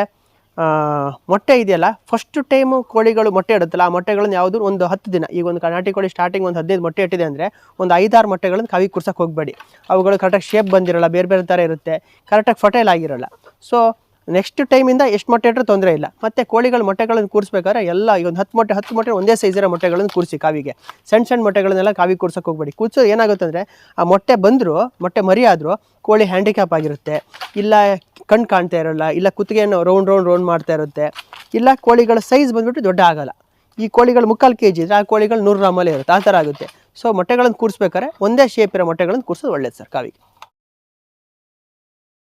ಮೊಟ್ಟೆ ಇದೆಯಲ್ಲ? ಫಸ್ಟ್ ಟೈಮು ಕೋಳಿಗಳು ಮೊಟ್ಟೆ ಇಡುತ್ತಲ್ಲ, ಆ ಮೊಟ್ಟೆಗಳನ್ನ ಯಾವುದು? ಒಂದು ಹತ್ತು ದಿನ. ಈಗ ಒಂದು ಕರ್ನಾಟಕ ಕೋಳಿ ಸ್ಟಾರ್ಟಿಂಗ್ ಒಂದು ಹದಿನೈದು ಮೊಟ್ಟೆ ಇಟ್ಟಿದೆ ಅಂದರೆ ಒಂದು ಐದಾರು ಮೊಟ್ಟೆಗಳನ್ನು ಕವಿ ಕುರ್ಸಕ್ಕೆ ಹೋಗಬೇಡಿ. ಅವುಗಳು ಕರೆಕ್ಟಾಗಿ ಶೇಪ್ ಬಂದಿರಲ್ಲ ಬೇರೆ ಬೇರೆ ಥರ ಇರುತ್ತೆ ಕರೆಕ್ಟಾಗಿ ಫರ್ಟೈಲ್ ಆಗಿರೋಲ್ಲ. ಸೊ ನೆಕ್ಸ್ಟ್ ಟೈಮಿಂದ ಎಷ್ಟು ಮೊಟ್ಟೆ ಇಟ್ಟರೆ ತೊಂದರೆ ಇಲ್ಲ. ಮತ್ತು ಕೋಳಿಗಳ ಮೊಟ್ಟೆಗಳನ್ನು ಕೂರಿಸ್ಬೇಕಾದ್ರೆ ಎಲ್ಲ ಈ ಒಂದು ಹತ್ತು ಮೊಟ್ಟೆ ಹತ್ತು ಮೊಟ್ಟೆ ಒಂದೇ ಸೈಜಿರೋ ಮೊಟ್ಟೆಗಳನ್ನು ಕೂರಿಸಿ ಕಾವಿಗೆ. ಸಣ್ಣ ಸಣ್ಣ ಮೊಟ್ಟೆಗಳನ್ನೆಲ್ಲ ಕಾವಿ ಕೂರ್ಸೋಕೆ ಹೋಗಬೇಡಿ. ಏನಾಗುತ್ತೆ ಅಂದರೆ ಆ ಮೊಟ್ಟೆ ಬಂದರೂ, ಮೊಟ್ಟೆ ಮರಿ ಆದರೂ ಕೋಳಿ ಹ್ಯಾಂಡಿಕ್ಯಾಪ್ ಆಗಿರುತ್ತೆ. ಇಲ್ಲ ಕಣ್ಣು ಕಾಣ್ತಾ ಇರೋಲ್ಲ, ಇಲ್ಲ ಕುತ್ತಿಗೆಯನ್ನು ರೌಂಡ್ ರೌಂಡ್ ರೌಂಡ್ ಮಾಡ್ತಾ ಇರುತ್ತೆ. ಇಲ್ಲ ಕೋಳಿಗಳ ಸೈಜ್ ಬಂದ್ಬಿಟ್ಟು ದೊಡ್ಡ ಆಗಲ್ಲ. ಈ ಕೋಳಿಗಳು ಮುಕ್ಕಾಲು ಕೆ ಜಿ ಇದ್ರೆ ಆ ಕೋಳಿಗಳು ನೂರು ಗ್ರಾಮಲ್ಲೇ ಇರುತ್ತೆ. ಆ ಥರ ಆಗುತ್ತೆ. ಸೊ ಮೊಟ್ಟೆಗಳನ್ನು ಕೂರಿಸ್ಬೇಕಾದ್ರೆ ಒಂದೇ ಶೇಪ್ ಇರೋ ಮೊಟ್ಟೆಗಳನ್ನು ಕೂರಿಸೋದು ಒಳ್ಳೇದು ಸರ್ ಕಾವಿಗೆ.